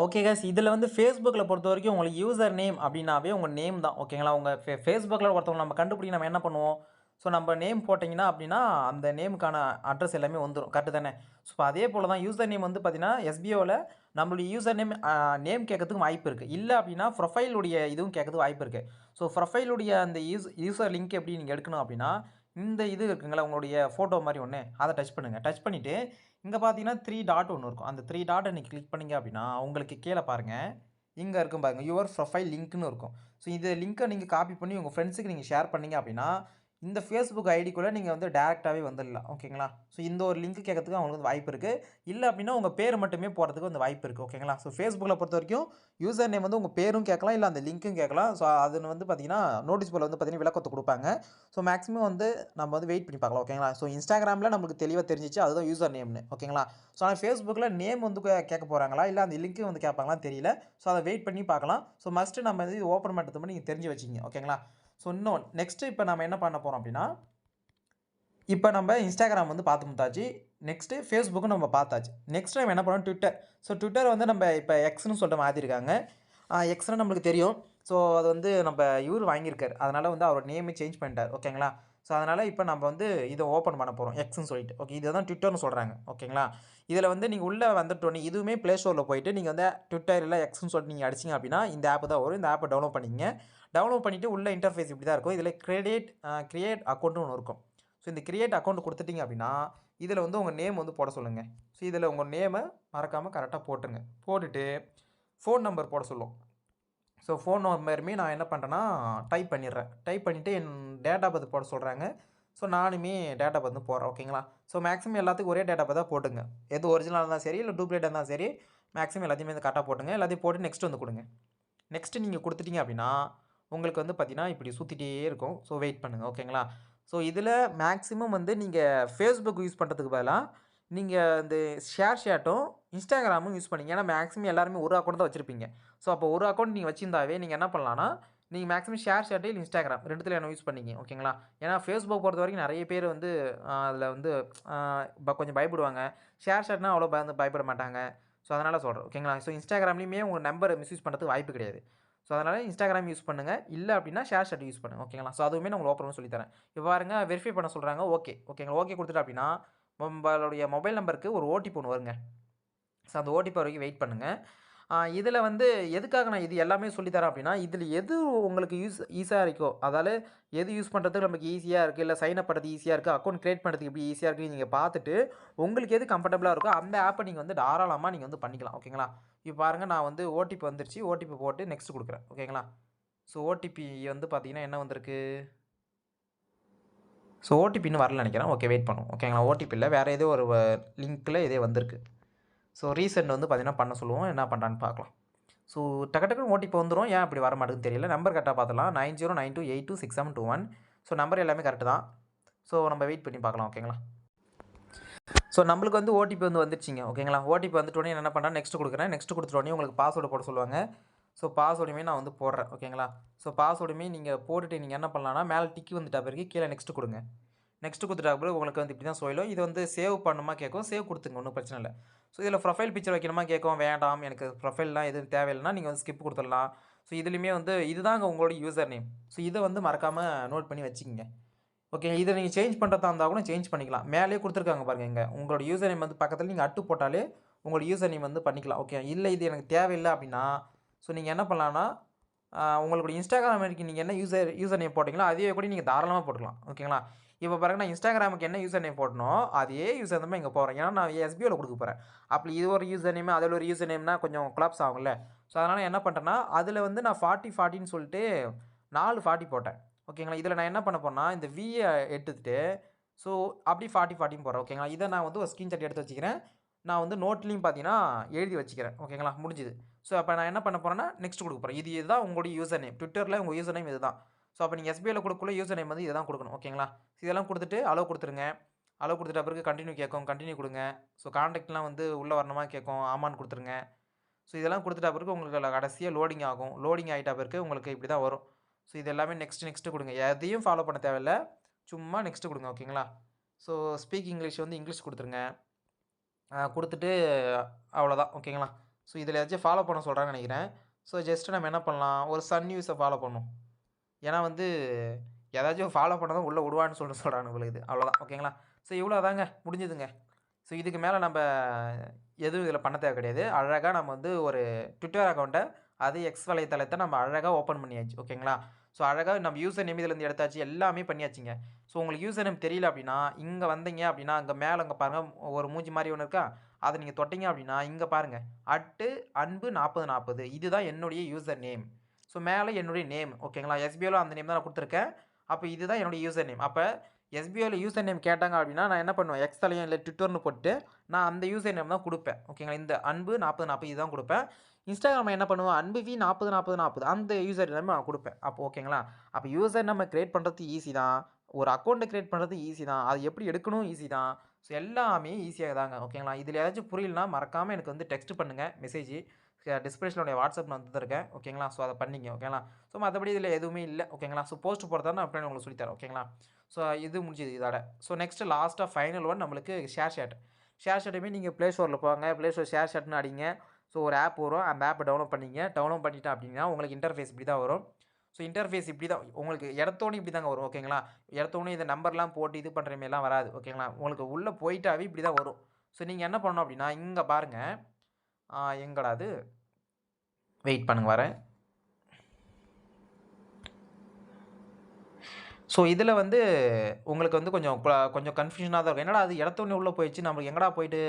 ஓகே கேஸ் இதில் வந்து ஃபேஸ்புக்கில் பொறுத்த வரைக்கும் உங்களுக்கு யூசர் நேம் அப்படின்னாவே உங்கள் நேம் தான். ஓகேங்களா உங்கள் ஃபே ஃபேஸ்புக்கில் ஒருத்தவங்க நம்ம கண்டுபிடிக்க நம்ம என்ன பண்ணுவோம்? ஸோ நம்ம நேம் போட்டிங்கன்னா அப்படின்னா அந்த நேமுக்கான அட்ரஸ் எல்லாமே வந்துடும் கரெக்டு தானே? ஸோ அதே போல் தான் யூசர் நேம் வந்து பார்த்தீங்கன்னா எஸ்பிஓவில் நம்மளுடைய யூசர் நேம் நேம் கேட்கறதுக்கு வாய்ப்பு இருக்குது இல்லை அப்படின்னா ப்ரொஃபைலுடைய இதுவும் கேட்கறதுக்கு வாய்ப்பு இருக்குது ஸோ ப்ரொஃபைலுடைய அந்த யூஸ் யூசர் லிங்க் எப்படி நீங்கள் எடுக்கணும் அப்படின்னா இந்த இது இருக்குங்களா? உங்களுடைய ஃபோட்டோ மாதிரி ஒன்று அதை டச் பண்ணுங்கள் டச் பண்ணிவிட்டு இங்கே பார்த்தீங்கன்னா த்ரீ டாட் ஒன்று இருக்கும். அந்த த்ரீ டாட்டை நீங்கள் கிளிக் பண்ணீங்க அப்படின்னா உங்களுக்கு கீழே பாருங்கள் இங்கே இருக்கும் பாருங்கள் யுவர் ப்ரொஃபைல் லிங்க்னு இருக்கும். ஸோ இந்த லிங்க்கை நீங்கள் காப்பி பண்ணி உங்கள் ஃப்ரெண்ட்ஸுக்கு நீங்கள் ஷேர் பண்ணீங்க அப்படின்னா இந்த ஃபேஸ்புக் ஐடிக்குள்ளே நீங்கள் வந்து டேரெக்டாகவே வந்துடலாம். ஓகேங்களா ஸோ இந்த ஒரு லிங்க் கேட்கறதுக்கு அவங்களுக்கு வந்து வாய்ப்பு இருக்குது இல்லை அப்படின்னா உங்கள் பேர் மட்டுமே போகிறதுக்கு வந்து வாய்ப்பு இருக்குது ஓகேங்களா ஸோ ஃபேஸ்புக்கில் பொறுத்த வரைக்கும் யூசர் நேம் வந்து உங்கள் பேரும் கேட்கலாம் இல்லை அந்த லிங்க்கும் கேட்கலாம். ஸோ அது வந்து பார்த்தீங்கன்னா நோட்டீஸ் போல் வந்து பார்த்தீங்கன்னா விளக்கத்தை கொடுப்பாங்க. ஸோ மேக்ஸிமம் வந்து நம்ம வந்து வெயிட் பண்ணி பார்க்கலாம். ஓகேங்களா ஸோ இன்ஸ்டாகிராமில் நம்மளுக்கு தெளிவாக தெரிஞ்சிச்சு அதுதான் யூசர் நேம்னு ஓகேங்களா ஸோ ஆனால் ஃபேஸ்புக்கில் நேம் வந்து கேட்க போகிறாங்களா இல்லை அந்த லிங்க்கு வந்து கேட்பாங்களா தெரியல. ஸோ அதை வெயிட் பண்ணி பார்க்கலாம். ஸோ மஸ்ட்டு நம்ம இது ஓப்பன் பண்ணுறது மட்டும் நீங்கள் தெரிஞ்சு வச்சிங்க. ஓகேங்களா ஸோ இன்னும் நெக்ஸ்ட்டு இப்போ நம்ம என்ன பண்ண போகிறோம் அப்படின்னா இப்போ நம்ம இன்ஸ்டாகிராம் வந்து பார்த்து முத்தாச்சு. நெக்ஸ்ட்டு ஃபேஸ்புக்கும் நம்ம பார்த்தாச்சு. நெக்ஸ்ட் நம்ம என்ன பண்ணோம்? ட்விட்டர் ஸோ ட்விட்டர் வந்து நம்ம இப்போ எக்ஸ்னு சொல்லிட்டு மாற்றிருக்காங்க எக்ஸ்னு நம்மளுக்கு தெரியும். ஸோ அது வந்து நம்ம இவர் வாங்கியிருக்கார். அதனால் வந்து அவரோட நேமே சேஞ்ச் பண்ணிட்டார். ஓகேங்களா ஸோ அதனால் இப்போ நம்ம வந்து இதை ஓப்பன் பண்ண போகிறோம் எக்ஸ்னு சொல்லிட்டு. ஓகே இதை தான் ட்விட்டர்னு சொல்கிறாங்க ஓகேங்களா இதில் வந்து நீங்கள் உள்ளே வந்துட்டோன்னே இதுவுமே ப்ளே ஸ்டோரில் போயிட்டு நீங்கள் வந்து ட்விட்டர் இல்லை எக்ஸ்னு சொல்லிட்டு நீங்கள் அடிச்சிங்க அப்படின்னா இந்த ஆப் தான் வரும். இந்த ஆப்பை டவுன்லோட் பண்ணிங்க டவுன்லோட் பண்ணிவிட்டு உள்ள இன்டர்ஃபேஸ் இப்படி தான் இருக்கும். இதில் கிரியேட் கிரியேட் அக்கௌண்ட்னு ஒன்று இருக்கும். ஸோ இந்த கிரியேட் அக்கௌண்ட் கொடுத்துட்டிங்க அப்படின்னா இதில் வந்து உங்கள் நேம் வந்து போட சொல்லுங்கள் ஸோ இதில் உங்கள் நேமை மறக்காமல் கரெக்டாக போட்டுங்க போட்டுட்டு ஃபோன் நம்பர் போட சொல்லும். ஸோ ஃபோன் நம்பருமே நான் என்ன பண்ணுறேன்னா டைப் பண்ணிடுறேன். டைப் பண்ணிவிட்டு என் டேட்டா பர்த் போட சொல்கிறாங்க ஸோ நானுமே டேட்டா பர்த் போடுறேன். ஓகேங்களா ஸோ மேக்ஸிமம் எல்லாத்துக்கும் ஒரே டேட்டா பர்த்தாக போட்டுங்க. எது ஒரிஜினலாக இருந்தால் சரி இல்லை டூப்ளேட் இருந்தால் சரி மேக்ஸிமம் எல்லாத்தையுமே வந்து கரெக்டாக போட்டுங்க. எல்லாத்தையும் போட்டு நெக்ஸ்ட் வந்து கொடுங்க. நெக்ஸ்ட்டு நீங்கள் கொடுத்துட்டீங்க அப்படின்னா உங்களுக்கு வந்து பார்த்தீங்கன்னா இப்படி சுற்றிட்டே இருக்கும். ஸோ வெயிட் பண்ணுங்கள் ஓகேங்களா? ஸோ இதில் மேக்ஸிமம் வந்து நீங்கள் ஃபேஸ்புக் யூஸ் பண்ணுறதுக்கு பதிலாக நீங்கள் இந்த ஷேர் ஷேட்டும் இன்ஸ்டாகிராமும் யூஸ் பண்ணிங்க. ஏன்னா மேக்ஸிமம் எல்லாருமே ஒரு அக்கௌண்ட் தான் வச்சுருப்பீங்க. ஸோ அப்போ ஒரு அக்கௌண்ட் நீங்கள் வச்சிருந்தாவே நீங்கள் என்ன பண்ணலான்னா நீங்கள் மேக்ஸிமம் ஷேர் ஷேட்டு இல்லை இன்ஸ்டாகிராம் ரெண்டுத்தில் என்ன யூஸ் பண்ணிங்க ஓகேங்களா? ஏன்னா ஃபேஸ்புக் பொறுத்த வரைக்கும் நிறைய பேர் வந்து அதில் வந்து ப- கொஞ்சம் பயப்படுவாங்க. ஷேர் ஷேட்னா அவ்வளோ பயந்து பயப்பட மாட்டாங்க. ஸோ அதனால் சொல்கிறேன் ஓகேங்களா? ஸோ இன்ஸ்டாகிராம்லேயுமே உங்கள் நம்பரை மிஸ்யூஸ் பண்ணுறதுக்கு வாய்ப்பு கிடையாது. ஸோ அதனால் இன்ஸ்டாகிராம் யூஸ் பண்ணுங்கள் இல்லை அப்படின்னா ஷேர் ஷாட் யூஸ் பண்ணுங்கள் ஓகேங்களா ஸோ அதுவுமே நான் உங்களுக்கு ஓப்பன் சொல்லி தரேன். இப்போ பாருங்க வெரிஃபை பண்ண சொல்கிறாங்க ஓகே ஓகேங்களா ஓகே கொடுத்துட்டு அப்படின்னா உங்களுடைய மொபைல் நம்பருக்கு ஒரு ஓடிபி ஒன்று வருங்க. ஸோ அந்த ஓடிபி வரைக்கும் வெயிட் பண்ணுங்கள் இதில் வந்து எதுக்காக நான் இது எல்லாமே சொல்லித்தரேன் அப்படின்னா இதில் எது உங்களுக்கு யூஸ் ஈஸியாக இருக்கோ அதால் எது யூஸ் பண்ணுறதுக்கு நமக்கு ஈஸியாக இருக்குது இல்லை சைன் அப் பண்ணுறது ஈஸியாக இருக்குது அக்கௌண்ட் க்ரியேட் பண்ணுறதுக்கு எப்படி ஈஸியாக இருக்குது நீங்கள் பார்த்துட்டு உங்களுக்கு எது கம்ஃபர்டபுளாக இருக்கோ அந்த ஆப்பை நீங்கள் வந்து தாராளமாக நீங்கள் வந்து பண்ணிக்கலாம் ஓகேங்களா? இப்போ பாருங்கள் நான் வந்து ஓடிபி வந்துருச்சு ஓடிபி போட்டு நெக்ஸ்ட் கொடுக்குறேன் ஓகேங்களா? ஸோ ஓடிபி வந்து பார்த்திங்கன்னா என்ன வந்திருக்கு? ஸோ ஓடிபின்னு வரல நினைக்கிறேன் ஓகே வெயிட் பண்ணுவோம் ஓகேங்களா? ஓடிபியில் வேறு ஏதோ ஒரு லிங்க்கில் இதே வந்திருக்கு. ஸோ ரீசெண்ட் வந்து பார்த்தீங்கன்னா பண்ண சொல்லுவோம். என்ன பண்ணுறான்னு பார்க்கலாம் ஸோ டக்கு டக்குன்னு ஓடிபி வந்துடும் ஏன் இப்படி வர மாட்டேங்குன்னு தெரியல நம்பர் கரெக்டாக பார்த்துலாம் nine zero nine two eight two six seven two one. So number எல்லாமே கரெக்டு தான். ஸோ நம்ம வெயிட் பண்ணி பார்க்கலாம் ஓகேங்களா ஸோ நம்மளுக்கு வந்து ஓடிபி வந்து வந்துருச்சிங்க. ஓகேங்களா ஓடிபி வந்துட்டோடனே என்ன பண்ணுறேன் நெக்ஸ்ட் கொடுக்குறேன். நெக்ஸ்ட் கொடுத்துட்டோடனே உங்களுக்கு பாஸ்வேர்டு போட சொல்லுவாங்க. ஸோ பாஸ்வேர்டுமே நான் வந்து போடுறேன். ஓகேங்களா ஸோ பாஸ்வேர்டுமே நீங்கள் போட்டுட்டு நீங்கள் என்ன பண்ணலாம்னா மேலே டிக்கி வந்துட்ட பிறகு கீழே நெக்ஸ்ட் கொடுங்க. நெக்ஸ்ட் கொடுத்துட்டா பிறகு உங்களுக்கு வந்து இப்படி தான் சொல்லும் இது வந்து சேவ் பண்ணுமா கேட்கும் சேவ் கொடுத்துங்க ஒன்றும் பிரச்சனை இல்லை. ஸோ இதில் ப்ரொஃபைல் பிக்சர் வைக்கணுமா கேட்கும் வேண்டாம் எனக்கு ப்ரொஃபைல்லாம் எதுவும் தேவையில்லைன்னா நீங்கள் வந்து ஸ்கிப் கொடுத்துடலாம். ஸோ இதுலேயுமே வந்து இதுதாங்க உங்களோட யூசர் நேம் ஸோ இதை வந்து மறக்காமல் நோட் பண்ணி வச்சுக்கோங்க. ஓகே இதை நீங்கள் சேஞ்ச் பண்ணுறதா இருந்தால் கூட சேஞ்ச் பண்ணிக்கலாம். மேலேயே கொடுத்துருக்காங்க பாருங்கள் இங்கே. உங்களோட யூசர் நேம் வந்து பக்கத்தில் நீங்கள் அட்டு போட்டாலே உங்களோட யூசர் நேம் வந்து பண்ணிக்கலாம். ஓகே இல்லை இது எனக்கு தேவையில்லை அப்படின்னா ஸோ நீங்கள் என்ன பண்ணலான்னா உங்களுடைய இன்ஸ்டாகிராம் இன்ஸ்டாகிராமுக்கு நீங்கள் என்ன யூசர் யூசர் நேம் போட்டிங்களோ அதே கூட நீங்கள் தாராளமாக போட்டுக்கலாம். ஓகேங்களா இப்போ பாருங்க நான் இன்ஸ்டாகிராமுக்கு என்ன யூசர் நேம் போடணும் அதே யூசர் நேம் இங்கே போகிறேன் ஏன்னா நான் எஸ்பிஓவில் கொடுக்க போகிறேன் அப்படி இது ஒரு யூசர் நேம் அதில் ஒரு யூசர் நேம்னா கொஞ்சம் கொலாப்ஸ் ஆகும்ல. ஸோ அதனால் என்ன பண்ணுறேன்னா அதில் வந்து நான் ஃபார்ட்டி ஃபார்ட்டின்னு சொல்லிட்டு நாலு ஃபார்ட்டி போட்டேன். ஓகேங்களா இதில் நான் என்ன பண்ண போகிறேன்னா இந்த வியை எடுத்துக்கிட்டு ஸோ அப்படி ஃபார்ட்டி ஃபார்ட்டின்னு போடுறேன். ஓகேங்களா இதை நான் வந்து ஒரு ஸ்க்ரீன்ஷாட் எடுத்து வச்சுக்கிறேன். நான் வந்து நோட்லேயும் பார்த்தீங்கன்னா எழுதி வச்சுக்கிறேன். ஓகேங்களா முடிஞ்சுது. ஸோ அப்போ நான் என்ன பண்ண போகிறேன்னா நெக்ஸ்ட் கொடுக்க போகிறேன் இது இதுதான் உங்களுடைய யூசர் நேம் ட்விட்டரில் உங்கள் யூசர் நேம் இதுதான். ஸோ அப்போ நீங்கள் எஸ்பிஐயில் கொடுக்குள்ள யூசர் நேம் வந்து இதுதான் கொடுக்கணும் ஓகேங்களா இதெல்லாம் கொடுத்துட்டு அளவு கொடுத்துருங்க. அளவு கொடுத்துட்ட பிறகு கண்டினியூ கேட்கும் கண்டினியூ கொடுங்க. ஸோ காண்டாக்ட்லாம் வந்து உள்ளே வரணுமா கேட்கும் ஆமான்னு கொடுத்துருங்க. ஸோ இதெல்லாம் கொடுத்துட்ட பிறகு உங்களுக்கு கடைசியாக லோடிங் ஆகும். லோடிங் ஆகிட்ட பிறகு உங்களுக்கு இப்படி தான் வரும். ஸோ இது எல்லாமே நெக்ஸ்ட் நெக்ஸ்ட்டு கொடுங்க. எதையும் ஃபாலோ பண்ண தேவையில்ல. சும்மா நெக்ஸ்ட்டு கொடுங்க ஓகேங்களா ஸோ ஸ்பீக் இங்கிலீஷ் வந்து இங்கிலீஷ் கொடுத்துருங்க. கொடுத்துட்டு அவ்வளோதான் ஓகேங்களா ஸோ இதில் ஏதாச்சும் ஃபாலோ பண்ண சொல்கிறாங்கன்னு நினைக்கிறேன். ஸோ ஜஸ்ட்டு நம்ம என்ன பண்ணலாம்? ஒரு சன் நியூஸை ஃபாலோ பண்ணும். ஏன்னா வந்து ஏதாச்சும் ஃபாலோ பண்ணதான் உள்ளே விடுவான்னு சொல்லிட்டு சொல்கிறாங்க உங்களுக்கு இது அவ்வளோதான் ஓகேங்களா? ஸோ இவ்வளோ தாங்க முடிஞ்சுதுங்க. ஸோ இதுக்கு மேலே நம்ம எதுவும் இதில் பண்ண தேவை கிடையாது. அழகாக நம்ம வந்து ஒரு ட்விட்டர் அக்கௌண்ட்டை அது எக்ஸ் வலைத்தளத்தை நம்ம அழகாக ஓப்பன் பண்ணியாச்சு. ஓகேங்களா? ஸோ அழகாக நம்ம யூசர் நேம் இதுலேருந்து எடுத்தாச்சு. எல்லாமே பண்ணியாச்சுங்க. ஸோ உங்களுக்கு யூசர் நேம் தெரியல அப்படின்னா இங்கே வந்தீங்க அப்படின்னா அங்கே மேலே அங்கே பாருங்கள் ஒரு மூஞ்சி மாதிரி ஒன்று இருக்கா? அதை நீங்கள் தொட்டிங்க அப்படின்னா இங்கே பாருங்கள் அட்டு அன்பு நாற்பது நாற்பது இதுதான் என்னுடைய யூசர் நேம் ஸோ மேலே என்னுடைய நேம் ஓகேங்களா எஸ்பிஐயில் அந்த நேம் தான் நான் கொடுத்துருக்கேன். அப்போ இதுதான் என்னுடைய யூசர் நேம் அப்போ எஸ்பிஐயில் யூசர் நேம் கேட்டாங்க அப்படின்னா நான் என்ன பண்ணுவேன்? எக்ஸ்தலையும் இல்லை ட்விட்டர்னு போட்டு நான் அந்த யூசர் நேம் தான் கொடுப்பேன். ஓகேங்களா இந்த அன்பு நாற்பது நாற்பது இதுதான் கொடுப்பேன். இன்ஸ்டாகிராம் என்ன பண்ணுவேன்? அன்பு வி நாற்பது நாற்பது நாற்பது அந்த யூசர் நேம் நான் கொடுப்பேன். அப்போ ஓகேங்களா அப்போ யூசர் நம்ம க்ரியேட் பண்ணுறது ஈஸி தான். ஒரு அக்கௌண்ட்டை க்ரியேட் பண்ணுறது ஈஸி தான். அது எப்படி எடுக்கணும்? ஈஸி தான். ஸோ எல்லாமே ஈஸியாக தாங்க. ஓகேங்களா இதில் ஏதாச்சும் புரியலனா மறக்காமல் எனக்கு வந்து டெக்ஸ்ட் பண்ணுங்கள் மெசேஜ் டிஸ்கிரிப்ஷனுடைய வாட்ஸ்அப் நான் தந்துருக்கேன். ஓகேங்களா ஸோ அதை பண்ணிங்க. ஓகேங்களா ஸோ மற்றபடி இதில் எதுவுமே இல்லை. ஓகேங்களா ஸோ போஸ்ட் போடுறதா நான் அப்படின்னு உங்களுக்கு சொல்லித்தரேன் ஓகேங்களா ஸோ இது முடிஞ்சது இதோட. ஸோ நெக்ஸ்ட்டு லாஸ்ட்டாக ஃபைனல் ஒன் நம்மளுக்கு ஷேர் ஷேட் ஷேர் ஷேட்டுமே நீங்கள் ப்ளே ஸ்டோரில் போங்க. ப்ளே ஸ்டோர் ஷேர் ஷேட்னு அடிங்க. ஸோ ஒரு ஆப் வரும். அந்த ஆப்பை டவுன்லோட் பண்ணிங்க. டவுன்லோட் பண்ணிட்டேன் அப்படின்னா உங்களுக்கு இன்டர்ஃபேஸ் இப்படி தான் வரும். ஸோ இன்டர்ஃபேஸ் இப்படி தான் உங்களுக்கு இடத்தோனே இப்படி தாங்க வரும் ஓகேங்களா இடத்தோடனே இந்த நம்பர்லாம் போட்டு இது பண்ணுற மாரிலாம் வராது. ஓகேங்களா உங்களுக்கு உள்ளே போயிட்டாவே இப்படி தான் வரும். ஸோ நீங்கள் என்ன பண்ணணும் அப்படின்னா இங்கே பாருங்கள் எங்கடாது வெயிட் பண்ணுங்க வரேன். ஸோ இதில் வந்து உங்களுக்கு வந்து கொஞ்சம் கொஞ்சம் கன்ஃபியூஷனாக தான் இருக்கும். என்னடா அது இடத்தோடனே உள்ளே போயிடுச்சு நம்மளுக்கு எங்கடா போயிட்டு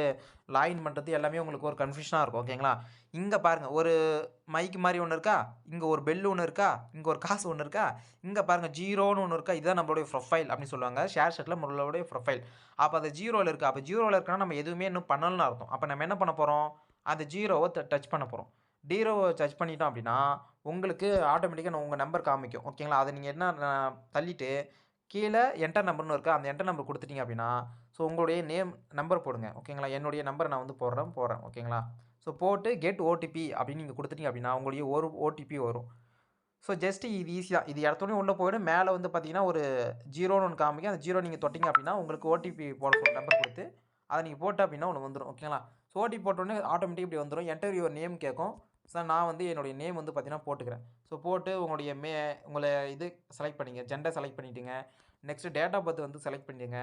லாயின் பண்ணுறது எல்லாமே உங்களுக்கு ஒரு கன்ஃபியூஷனாக இருக்கும் ஓகேங்களா இங்கே பாருங்கள் ஒரு மைக் மாதிரி ஒன்று இருக்கா? இங்கே ஒரு பெல் ஒன்று இருக்கா? இங்கே ஒரு காசு ஒன்று இருக்கா? இங்கே பாருங்கள் ஜீரோன்னு ஒன்று இருக்கா? இதுதான் நம்மளுடைய ப்ரொஃபைல் அப்படின்னு சொல்லுவாங்க. ஷேர் ஷர்ட்டில் நம்மளுடைய ப்ரொஃபைல் அப்போ அது ஜீரோவில் இருக்குது அப்போ ஜீரோவில் இருக்குன்னா நம்ம எதுவுமே இன்னும் பண்ணலன்னு அர்த்தம். அப்போ நம்ம என்ன பண்ண போகிறோம் அந்த ஜீரோவை டச் பண்ண போகிறோம் டீரோவை சர்ச் பண்ணிட்டோம் அப்படின்னா உங்களுக்கு ஆட்டோமேட்டிக்காக உங்கள் நம்பர் காமிக்கும். ஓகேங்களா அதை நீங்கள் என்ன தள்ளிட்டு கீழே என்டர் நம்பர்னு இருக்கா. அந்த என்டர் நம்பர் கொடுத்துட்டீங்க அப்படின்னா ஸோ உங்களுடைய நேம் நம்பர் போடுங்க. ஓகேங்களா என்னுடைய நம்பர் நான் வந்து போடுறேன் போடுறேன். ஓகேங்களா ஸோ போட்டு கெட் ஓடிபி அப்படின்னு நீங்கள் கொடுத்துட்டீங்க அப்படின்னா உங்களுடைய ஒரு ஓடிபி வரும். ஸோ ஜஸ்ட்டு இது ஈஸியாக இது இடத்துலையும் உள்ளே போயிடும். மேலே வந்து பார்த்தீங்கன்னா ஒரு ஜீரோன்னு ஒன்று காமிக்கும். அந்த ஜீரோ நீங்கள் தொட்டிங்க அப்படின்னா உங்களுக்கு ஓடிபி போட சொல்ல நம்பர் கொடுத்து அதை நீங்கள் போட்ட அப்படின்னா ஒன்று வந்துடும் ஓகேங்களா ஸோ ஓடிபி போட்டோடனே ஆட்டோமேட்டிக் இப்படி வந்துடும் என்டர் யுவர் நேம் கேட்கும். சார் நான் வந்து என்னுடைய நேம் வந்து பார்த்தீங்கன்னா போட்டுக்கிறேன். ஸோ போட்டு உங்களுடைய மே உங்களை இது செலக்ட் பண்ணிங்க. ஜெண்டர் செலக்ட் பண்ணிட்டீங்க. நெக்ஸ்ட்டு டேட் ஆஃப் பர்த் வந்து செலக்ட் பண்ணிடுங்க.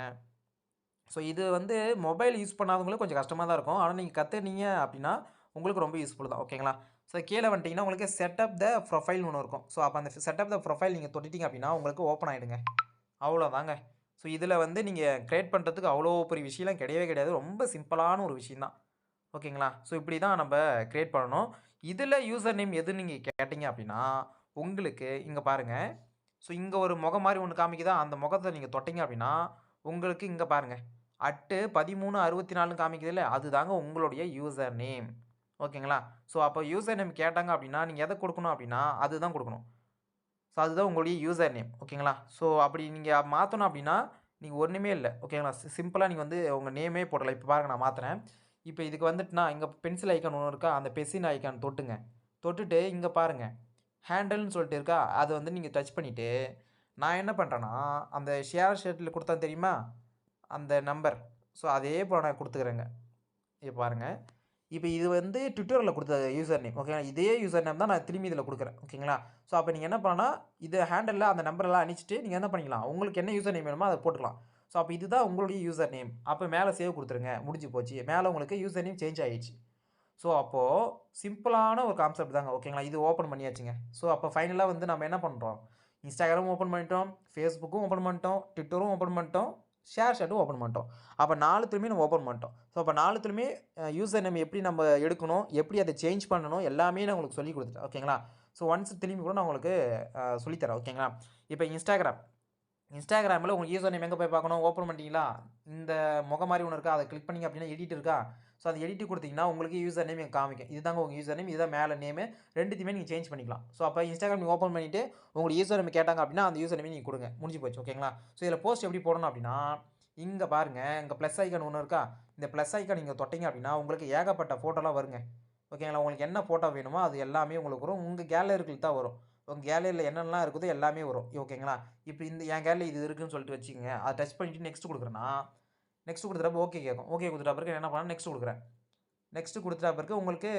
ஸோ இது வந்து மொபைல் யூஸ் பண்ணாதவங்களுக்கு கொஞ்சம் கஷ்டமாக தான் இருக்கும். ஆனால் நீங்கள் கற்றுனீங்க அப்படின்னா உங்களுக்கு ரொம்ப யூஸ்ஃபுல் தான். ஓகேங்களா ஸோ கீழே வந்துட்டிங்கன்னா உங்களுக்கு செட்டப் த ப்ரொஃபைல் ஒன்று இருக்கும். ஸோ அப்போ அந்த செட்டப் த ப்ரொஃபைல் நீங்கள் தொட்டிட்டீங்க அப்படின்னா உங்களுக்கு ஓப்பன் ஆகிடுங்க அவ்வளோதாங்க ஸோ இதில் வந்து நீங்கள் க்ரியேட் பண்ணுறதுக்கு அவ்வளோ பெரிய விஷயம்லாம் கிடையவே கிடையாது. ரொம்ப சிம்பிளான ஒரு விஷயம் தான் ஓகேங்களா? ஸோ இப்படி தான் நம்ம க்ரியேட் பண்ணணும். இதில் யூசர் நேம் எது நீங்கள் கேட்டிங்க அப்படின்னா உங்களுக்கு இங்கே பாருங்கள் ஸோ இங்கே ஒரு முகம் மாதிரி ஒன்று காமிக்குதா? அந்த முகத்தை நீங்கள் தொட்டிங்க அப்படின்னா உங்களுக்கு இங்கே பாருங்கள் அட்டு பதிமூணு அறுபத்தி நாலுன்னு காமிக்குதுல்ல அதுதாங்க உங்களுடைய யூசர் நேம் ஓகேங்களா? ஸோ அப்போ யூசர் நேம் கேட்டாங்க அப்படின்னா நீங்கள் எதை கொடுக்கணும் அப்படின்னா அதுதான் கொடுக்கணும். ஸோ அதுதான் உங்களுடைய யூசர் நேம் ஓகேங்களா? ஸோ அப்படி நீங்கள் மாற்றணும் அப்படின்னா நீங்கள் ஒன்றுமே இல்லை. ஓகேங்களா? சிம்பிளாக நீங்கள் வந்து உங்கள் நேமே போடலாம் இப்போ பாருங்கள் நான் மாற்றுறேன் இப்போ இதுக்கு வந்துட்டுனா இங்கே பென்சில் ஐக்கான் ஒன்று இருக்கா அந்த பென்சில் ஐக்கான் தொட்டுங்க. தொட்டுட்டு இங்கே பாருங்கள் ஹேண்டல்னு சொல்லிட்டு இருக்கா அதை வந்து நீங்கள் டச் பண்ணிவிட்டு நான் என்ன பண்ணுறேன்னா அந்த ஷேர் ஷர்ட்டில் கொடுத்தா தெரியுமா? அந்த நம்பர் ஸோ அதே போல் நான் கொடுத்துக்கிறேங்க. இப்போ பாருங்கள் இப்போ இது வந்து ட்விட்டரில் கொடுத்த யூசர் நேம் ஓகேங்களா இதே யூசர் நேம் தான் நான் திரும்பி இதில் கொடுக்குறேன். ஓகேங்களா ஸோ அப்போ நீங்கள் என்ன பண்ணால் இது ஹேண்டலில் அந்த நம்பரெல்லாம் அனுப்பிச்சிட்டு நீங்கள் என்ன பண்ணிக்கலாம்? உங்களுக்கு என்ன யூசர் நேம் வேணுமோ அதை போட்டுக்கலாம். ஸோ அப்போ இதுதான் உங்களுடைய யூசர் நேம் அப்போ மேலே சேவ் கொடுத்துருங்க. முடிஞ்சு போச்சு. மேலே உங்களுக்கு யூசர் நேம் சேஞ்ச் ஆகிடுச்சு ஸோ அப்போது சிம்பிளான ஒரு கான்செப்ட் தாங்க. ஓகேங்களா இது ஓப்பன் பண்ணியாச்சுங்க. ஸோ அப்போ ஃபைனலாக வந்து நம்ம என்ன பண்ணுறோம் இன்ஸ்டாகிராமும் ஓப்பன் பண்ணிட்டோம். ஃபேஸ்புக்கும் ஓப்பன் பண்ணிட்டோம். ட்விட்டரும் ஓப்பன் பண்ணிட்டோம். ஷேர் ஷாட்டும் ஓப்பன் பண்ணிட்டோம். அப்போ நாலுத்துலையுமே நம்ம ஓப்பன் பண்ணிட்டோம். ஸோ அப்போ நாலுத்துலையுமே யூசர் நேம் எப்படி நம்ம எடுக்கணும்? எப்படி அதை சேஞ்ச் பண்ணணும்? எல்லாமே நான் உங்களுக்கு சொல்லி கொடுத்துட்டேன். ஓகேங்களா ஸோ ஒன்ஸ் திரும்பி கூட நான் உங்களுக்கு சொல்லித்தரேன் ஓகேங்களா இப்போ இன்ஸ்டாகிராம் இன்ஸ்டாகிராமில் உங்களுக்கு யூசர் நேம் எங்கே போய் பார்க்கணும்? ஓப்பன் பண்ணிட்டீங்களா? இந்த முகம் மாதிரி ஒன்று இருக்கா? அதை கிளிக் பண்ணிங்க அப்படின்னா எடிட் இருக்கா? ஸோ அதை எடிட் கொடுத்தீங்கன்னா உங்களுக்கு யூசர் நேம் காமிக்கும். இதுதாங்க உங்கள் யூசர் நேம் இதுதான் மேலே நேமு ரெண்டுத்தையுமே நீங்கள் சேஞ்ச் பண்ணிக்கலாம். ஸோ அப்போ இன்ஸ்டாகிராம் நீங்கள் ஓப்பன் பண்ணிவிட்டு உங்களுக்கு யூசர் நேம் கேட்டாங்க அப்படின்னா அந்த யூசர் நேமே நீங்கள் கொடுங்க. முடிஞ்சு போச்சு ஓகேங்களா ஸோ இதில் போஸ்ட் எப்படி போடணும் அப்படின்னா இங்கே பாருங்கள் இங்கே ப்ளஸ் ஐக்கான் ஒன்று இருக்கா? இந்த ப்ளஸ் ஐக்கான் நீங்கள் தொட்டிங்க அப்படின்னா உங்களுக்கு ஏகப்பட்ட ஃபோட்டோலாம் வருங்க. ஓகேங்களா உங்களுக்கு என்ன ஃபோட்டோ வேணுமோ அது எல்லாமே உங்களுக்கு வரும். உங்கள் கேலரிகளுக்கு தான் வரும். உங்கள் கேலரியில் என்னென்னலாம் இருக்குதோ எல்லாமே வரும். ஓகேங்களா? இப்போ இந்த என் கேலரி இது இருக்குன்னு சொல்லிட்டு வச்சுக்கோங்க. அதை டச் பண்ணிவிட்டு நெக்ஸ்ட் கொடுக்குறேன்னா நெக்ஸ்ட் கொடுத்துட்டப்ப ஓகே கேட்கும் ஓகே கொடுத்துட்ட பிறகு என்ன பண்ணணும் நெக்ஸ்ட் கொடுக்குறேன். நெக்ஸ்ட் கொடுத்துட்ட பிறகு உங்களுக்கு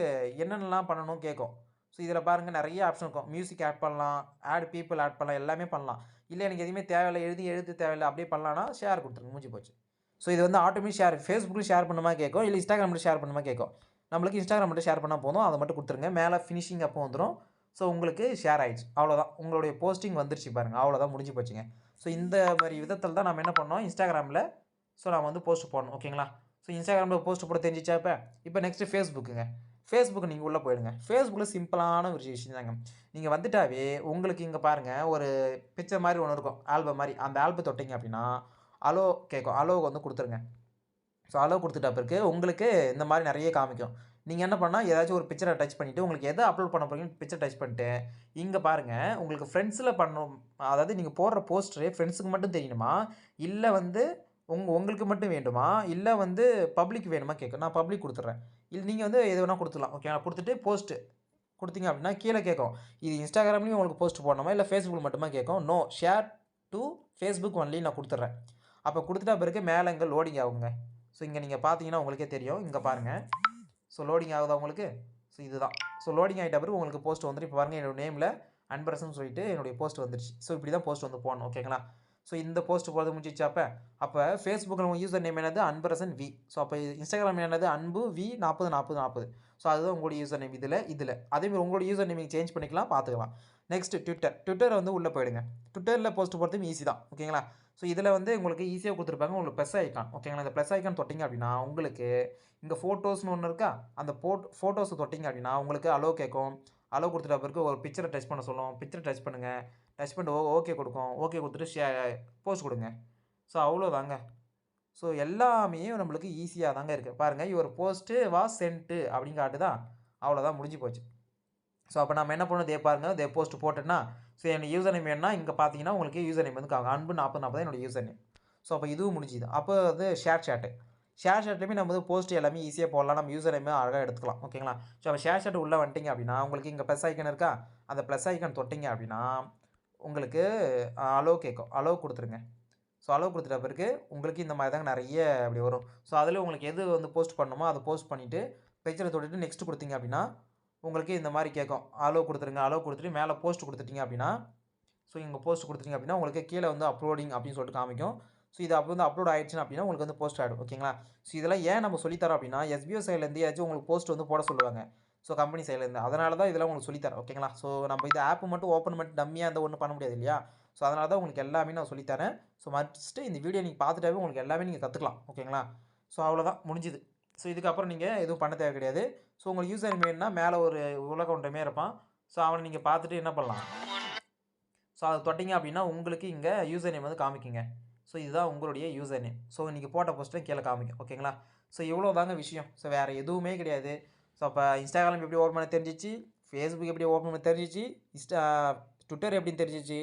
என்னென்னலாம் பண்ணணும் கேட்கும் ஸோ இதில் பாருங்கள் நிறைய ஆப்ஷன் இருக்கும். மியூசிக் ஆட் பண்ணலாம் ஆட் பீப்புள் ஆட் பண்ணலாம் எல்லாமே பண்ணலாம். இல்லை எனக்கு எதுவுமே தேவையில்லை எழுதி எழுத்து தேவையில்லை அப்படியே பண்ணலான்னா ஷேர் கொடுத்துருங்க முடிஞ்சு போச்சு. ஸோ இது வந்து ஆட்டோமேட்டிக் ஷேர் ஃபேஸ்புக்கில் ஷேர் பண்ணுமா கேட்கும் இல்லை இன்ஸ்டாகிராமில் ஷேர் பண்ணுமா கேட்கும் நம்மளுக்கு இன்ஸ்டாகிராம் மட்டும் ஷேர் பண்ணால் போதும். அதை மட்டும் கொடுத்துருங்க. மேலே ஃபினிஷிங் அப்போ வந்துடும் ஸோ உங்களுக்கு ஷேர் ஆகிடுச்சு அவ்வளோதான் உங்களுடைய போஸ்டிங் வந்துருச்சு பாருங்கள் அவ்வளோதான் முடிஞ்சு போச்சுங்க. ஸோ இந்த மாதிரி விதத்தில் தான் நம்ம என்ன பண்ணோம்? இன்ஸ்டாகிராமில் ஸோ நம்ம வந்து போஸ்ட் போடணும். ஓகேங்களா ஸோ இன்ஸ்டாகிராமில் போஸ்ட் போட தெரிஞ்சிச்சா இப்போ? இப்போ நெக்ஸ்ட்டு ஃபேஸ்புக்குங்க ஃபேஸ்புக் நீங்கள் உள்ளே போயிடுங்க. ஃபேஸ்புக்கில் சிம்பிளான ஒரு விஷயம் தாங்க. நீங்கள் வந்துட்டாவே உங்களுக்கு இங்கே பாருங்கள் ஒரு பிக்சர் மாதிரி ஒன்று இருக்கும். ஆல்பம் மாதிரி. அந்த ஆல்பம் தொட்டிங்க அப்படின்னா அலோ கேட்கும் அலோவுக்கு வந்து கொடுத்துருங்க. ஸோ அலோ கொடுத்துட்ட பிறகு உங்களுக்கு இந்த மாதிரி நிறைய காமிக்கும். நீங்கள் என்ன பண்ணால் ஏதாச்சும் ஒரு பிக்சரை டச் பண்ணிவிட்டு உங்களுக்கு எதை அப்லோட் பண்ண போகிறீங்கன்னு பிக்சர் டச் பண்ணிட்டு இங்கே பாருங்கள் உங்களுக்கு ஃப்ரெண்ட்ஸில் பண்ணணும் அதாவது நீங்கள் போடுற போஸ்டரு ஃப்ரெண்ட்ஸுக்கு மட்டும் தெரியணுமா? இல்லை வந்து உங் உங்களுக்கு மட்டும் வேண்டுமா? இல்லை வந்து பப்ளிக் வேணுமா கேட்கும் நான் பப்ளிக் கொடுத்துட்றேன் இல்லை நீங்கள் வந்து எது வேணால் கொடுத்துடலாம். ஓகே நான் கொடுத்துட்டு போஸ்ட்டு கொடுத்தீங்க அப்படின்னா கீழே கேட்கும். இது இன்ஸ்டாகிராம்லேயும் உங்களுக்கு போஸ்ட் போடணுமா? இல்லை ஃபேஸ்புக் மட்டுமா கேட்கும்? No share to Facebook only நான் கொடுத்துட்றேன் அப்போ கொடுத்துட்டா பிறகு மேலே இங்கே லோடிங் ஆகுங்க. ஸோ இங்கே நீங்கள் பார்த்தீங்கன்னா உங்களுக்கே தெரியும். இங்கே பாருங்கள் ஸோ லோடிங் ஆகுதா உங்களுக்கு? ஸோ இதுதான். ஸோ லோடிங் ஆகிட்ட பிறகு உங்களுக்கு போஸ்ட் வந்துடும் இப்போ பாருங்கள் என்னோட நேமில் அன்பரசன் சொல்லிட்டு என்னுடைய போஸ்ட் வந்துருச்சு. ஸோ இப்படி தான் போஸ்ட் வந்து போடணும். ஓகேங்களா ஸோ இந்த போஸ்ட் போகிறது முடிஞ்சிச்சு அப்போ? அப்போ ஃபேஸ்புக்கில் உங்கள் யூசர் நேம் என்னது? அன்பரசன் வி ஸோ அப்போ இன்ஸ்டாகிராம் என்னது? அன்பு வி நாற்பது நாற்பது நாற்பது ஸோ அதுதான் உங்களுடைய யூசர் நேம் இதில் இதில். அதேமாதிரி உங்களோட யூசர் நேம் சேஞ்ச் பண்ணிக்கலாம் பார்த்துக்கலாம் நெக்ஸ்ட் ட்விட்டர் ட்விட்டர் வந்து உள்ளே போயிடுங்க. ட்விட்டரில் போஸ்ட் போகிறதும் ஈஸி தான். ஓகேங்களா ஸோ இதில் வந்து உங்களுக்கு ஈஸியாக கொடுத்துருப்பாங்க. உங்களுக்கு ப்ளஸ் ஐக்கான் ஓகேங்களா இந்த ப்ளஸ் ஐக்கான் தொட்டிங்க அப்படின்னா உங்களுக்கு இங்கே ஃபோட்டோஸ்னு ஒன்று இருக்கா? அந்த போட் ஃபோட்டோஸை தொட்டிங்க அப்படின்னா உங்களுக்கு அலோ கேட்கும். அலோ கொடுத்துட்ட பிறகு ஒரு பிக்சரை டச் பண்ண சொல்லும். பிக்சரை டச் பண்ணுங்கள் டச் பண்ணிட்டு ஓகே கொடுக்கும். ஓகே கொடுத்துட்டு ஷே போஸ்ட் கொடுங்க. ஸோ அவ்வளோதாங்க ஸோ எல்லாமே நம்மளுக்கு ஈஸியாக தாங்க இருக்குது பாருங்கள் இவர் போஸ்ட்டு வா சென்ட்டு அப்படின்னு காட்டுதா அவ்வளோதான் முடிஞ்சு போச்சு. ஸோ அப்போ நம்ம என்ன பண்ணுவோம் இதே பாருங்கள் இதே போஸ்ட் போட்டேன்னா ஸோ என்னோட யூசர் நேம் என்ன இங்கே பார்த்தீங்கன்னா உங்களுக்கு யூசர் நேம் வந்து அன்பு நாற்பது நாற்பது என்னோட யூசர் நேம் ஸோ அப்போ இதுவும் முடிஞ்சுது. அப்போ வந்து ஷேர் ஷாட்டு ஷேர் ஷாட்லேயுமே நம்ம வந்து போஸ்ட் எல்லாமே ஈஸியாக போடலாம். நம்ம யூசர் நேமே அழகாக எடுத்துக்கலாம் ஓகேங்களா ஸோ அப்போ ஷேர் ஷாட் உள்ளே வந்துட்டிங்க அப்படின்னா உங்களுக்கு இங்கே ப்ளஸ் ஐக்கன் இருக்கா? அந்த ப்ளஸ் ஐக்கன் தொட்டிங்க அப்படின்னா உங்களுக்கு அலோ கேட்கும் அலோ கொடுத்துருங்க. ஸோ அலோவ் கொடுத்துட்ட பிறகு உங்களுக்கு இந்த மாதிரி தாங்க நிறைய அப்படி வரும். ஸோ அதில் உங்களுக்கு எது வந்து போஸ்ட் பண்ணணுமோ அதை போஸ்ட் பண்ணிவிட்டு பிக்சரை தொட்டுட்டு நெக்ஸ்ட் கொடுத்தீங்க அப்படின்னா உங்களுக்கு இந்த மாதிரி கேட்கும். அலோ கொடுத்துருங்க அலோ கொடுத்துட்டு மேலே போஸ்ட் கொடுத்துட்டிங்க அப்படின்னா ஸோ இங்கே போஸ்ட் கொடுத்துட்டிங்க அப்படின்னா உங்களுக்கு கீழே வந்து அப்லோடிங் அப்படின்னு சொல்லிட்டு காமிக்கும். ஸோ இது அப்போ வந்து அப்லோட் ஆயிடுச்சுன்னு அப்படின்னா உங்களுக்கு வந்து போஸ்ட் ஆகிடும் ஓகேங்களா ஸோ இதெல்லாம் ஏன் நம்ம சொல்லித்தரோம் அப்படின்னா எஸ்பிஓ சைட்லேருந்து ஏதாச்சும் உங்களுக்கு போஸ்ட் வந்து போட சொல்லுவாங்க. ஸோ கம்பெனி சைட்லேருந்து அதனால தான் இதெல்லாம் உங்களுக்கு சொல்லித்தரேன் ஓகேங்களா ஸோ நம்ம இது ஆப் மட்டும் ஓப்பன் மட்டும் டம்மியாக இருந்தால் ஒன்றும் பண்ண முடியாது இல்லையா? ஸோ அதனால தான் உங்களுக்கு எல்லாமே நான் சொல்லித்தரேன். ஸோ மஸ்ட்டு இந்த வீடியோ நீங்கள் பார்த்துட்டாவே உங்களுக்கு எல்லாமே நீங்கள் கற்றுக்கலாம் ஓகேங்களா ஸோ அவ்வளோதான் முடிஞ்சுது. ஸோ இதுக்கப்புறம் நீங்கள் எதுவும் பண்ண தேவை கிடையாது. ஸோ உங்களுக்கு யூசர் நேம் மேலே ஒரு உலகொண்டமே இருப்பான். ஸோ அவனை நீங்கள் பார்த்துட்டு என்ன பண்ணலாம்? ஸோ அதை தொட்டிங்க அப்படின்னா உங்களுக்கு இங்கே யூசர் நேம் வந்து காமிக்குங்க. ஸோ இதுதான் உங்களுடைய யூசர் நேம் ஸோ நீங்கள் போட்ட போஸ்ட்டும் கீழே காமிக்கும். ஓகேங்களா ஸோ இவ்வளோ தாங்க விஷயம். ஸோ வேறு எதுவுமே கிடையாது. ஸோ அப்போ இன்ஸ்டாகிராம் எப்படி ஓப்பன் பண்ண தெரிஞ்சிச்சு? ஃபேஸ்புக் எப்படி ஓப்பன் பண்ண தெரிஞ்சிச்சு? இன்ஸ்டா ட்விட்டர் எப்படின்னு தெரிஞ்சிச்சு?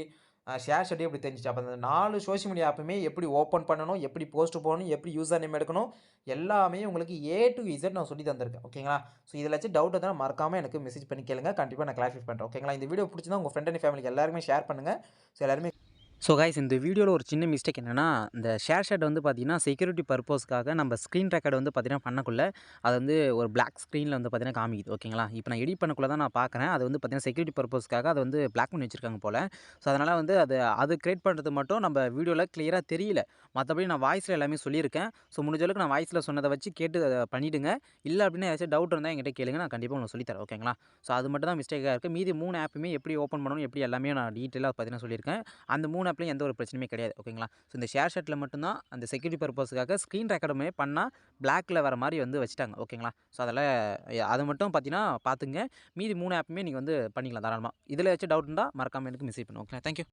ஷேர் ஷெட் எப்படி தெரிஞ்சிச்சு. அப்போ அந்த நாலு சோஷியல் மீடியா ஆப்புமே எப்படி ஓப்பன் பண்ணணும் எப்படி போஸ்ட் போகணும் எப்படி யூசர் நேம் எடுக்கணும் எல்லாமே உங்களுக்கு ஏ டு இசட் நான் சொல்லி தந்திருக்கேன். ஓகேங்களா ஸோ இதில் வச்சு டவுட் இருந்தால் மறக்காமல் எனக்கு மெசேஜ் பண்ணி கேளுங்க. கண்டிப்பாக நான் கிளாரிஃபை பண்ணுறேன் ஓகேங்களா இந்த வீடியோ பிடிச்சிருந்தா உங்கள் ஃப்ரெண்ட் அண்ட் ஃபேமிலிக்கு எல்லாருமே ஷேர் பண்ணுங்கள் ஸோ எல்லாருமே ஸோ கைஸ் இந்த வீடியோவில் ஒரு சின்ன மிஸ்டேக் என்னென்னா இந்த ஷேர் ஷேட் வந்து பார்த்தீங்கன்னா செக்யூரிட்டி பர்பஸ்க்காக நம்ம ஸ்க்ரீன் ரெக்கார்டு வந்து பார்த்தீங்கன்னா பண்ணக்குள்ள அது வந்து ஒரு பிளாக் ஸ்க்ரீனில் வந்து பார்த்திங்கன்னா காமிக்குது. ஓகேங்களா இப்போ நான் எடிட் பண்ணக்குள்ள தான் நான் பார்க்குறேன் அது வந்து பார்த்தீங்கன்னா செக்யூரிட்டி பர்பஸ்க்காக அதை வந்து பிளாக் பண்ணி வச்சிருக்காங்க போல். ஸோ அதனால் வந்து அது அது கிரியேட் பண்ணுறது மட்டும் நம்ம வீடியோவில் கிளியராக தெரியல. மற்றபடி நான் வாய்ஸில் எல்லாமே சொல்லியிருக்கேன். ஸோ முடிஞ்சளவுக்கு நான் வாய்ஸில் சொன்னதை வச்சு கேட்டு அதை பண்ணிவிடுங்க இல்லை அப்படின்னா ஏதாச்சும் டவுட் இருந்தால் என்கிட்ட கேளுங்க. நான் கண்டிப்பாக உங்களுக்கு சொல்லித்தரேன் ஓகேங்களா ஸோ அது மட்டும் தான் மிஸ்டேக்காக இருக்குது மீதி மூணு ஆப்புமே எப்படி ஓப்பன் பண்ணணும் எப்படி எல்லாமே நான் டீட்டெயிலாக பார்த்தீங்கன்னா சொல்லியிருக்கேன். அந்த மூணு ஆப்லையும் எந்த ஒரு பிரச்சனையுமே கிடையாது ஓகேங்களா? ஸோ இந்த ஷேர் ஷர்ட்டில் மட்டும்தான் அந்த செக்யூரிட்டி பர்பஸ்க்காக ஸ்க்ரீன் ரெக்கார்டுமே பண்ணால் பிளாக்ல வர மாதிரி வந்து வச்சுட்டாங்க ஓகேங்களா? ஸோ அதில் அதை மட்டும் பார்த்தீங்கன்னா பார்த்துங்க மீதி மூணு ஆப்புமே நீங்கள் வந்து பண்ணிக்கலாம் தாராளமாக இதில் ஏதாச்சும் டவுட் மறக்காமல் எனக்கு மெசேஜ் பண்ணுவோம் ஓகே தேங்க்யூ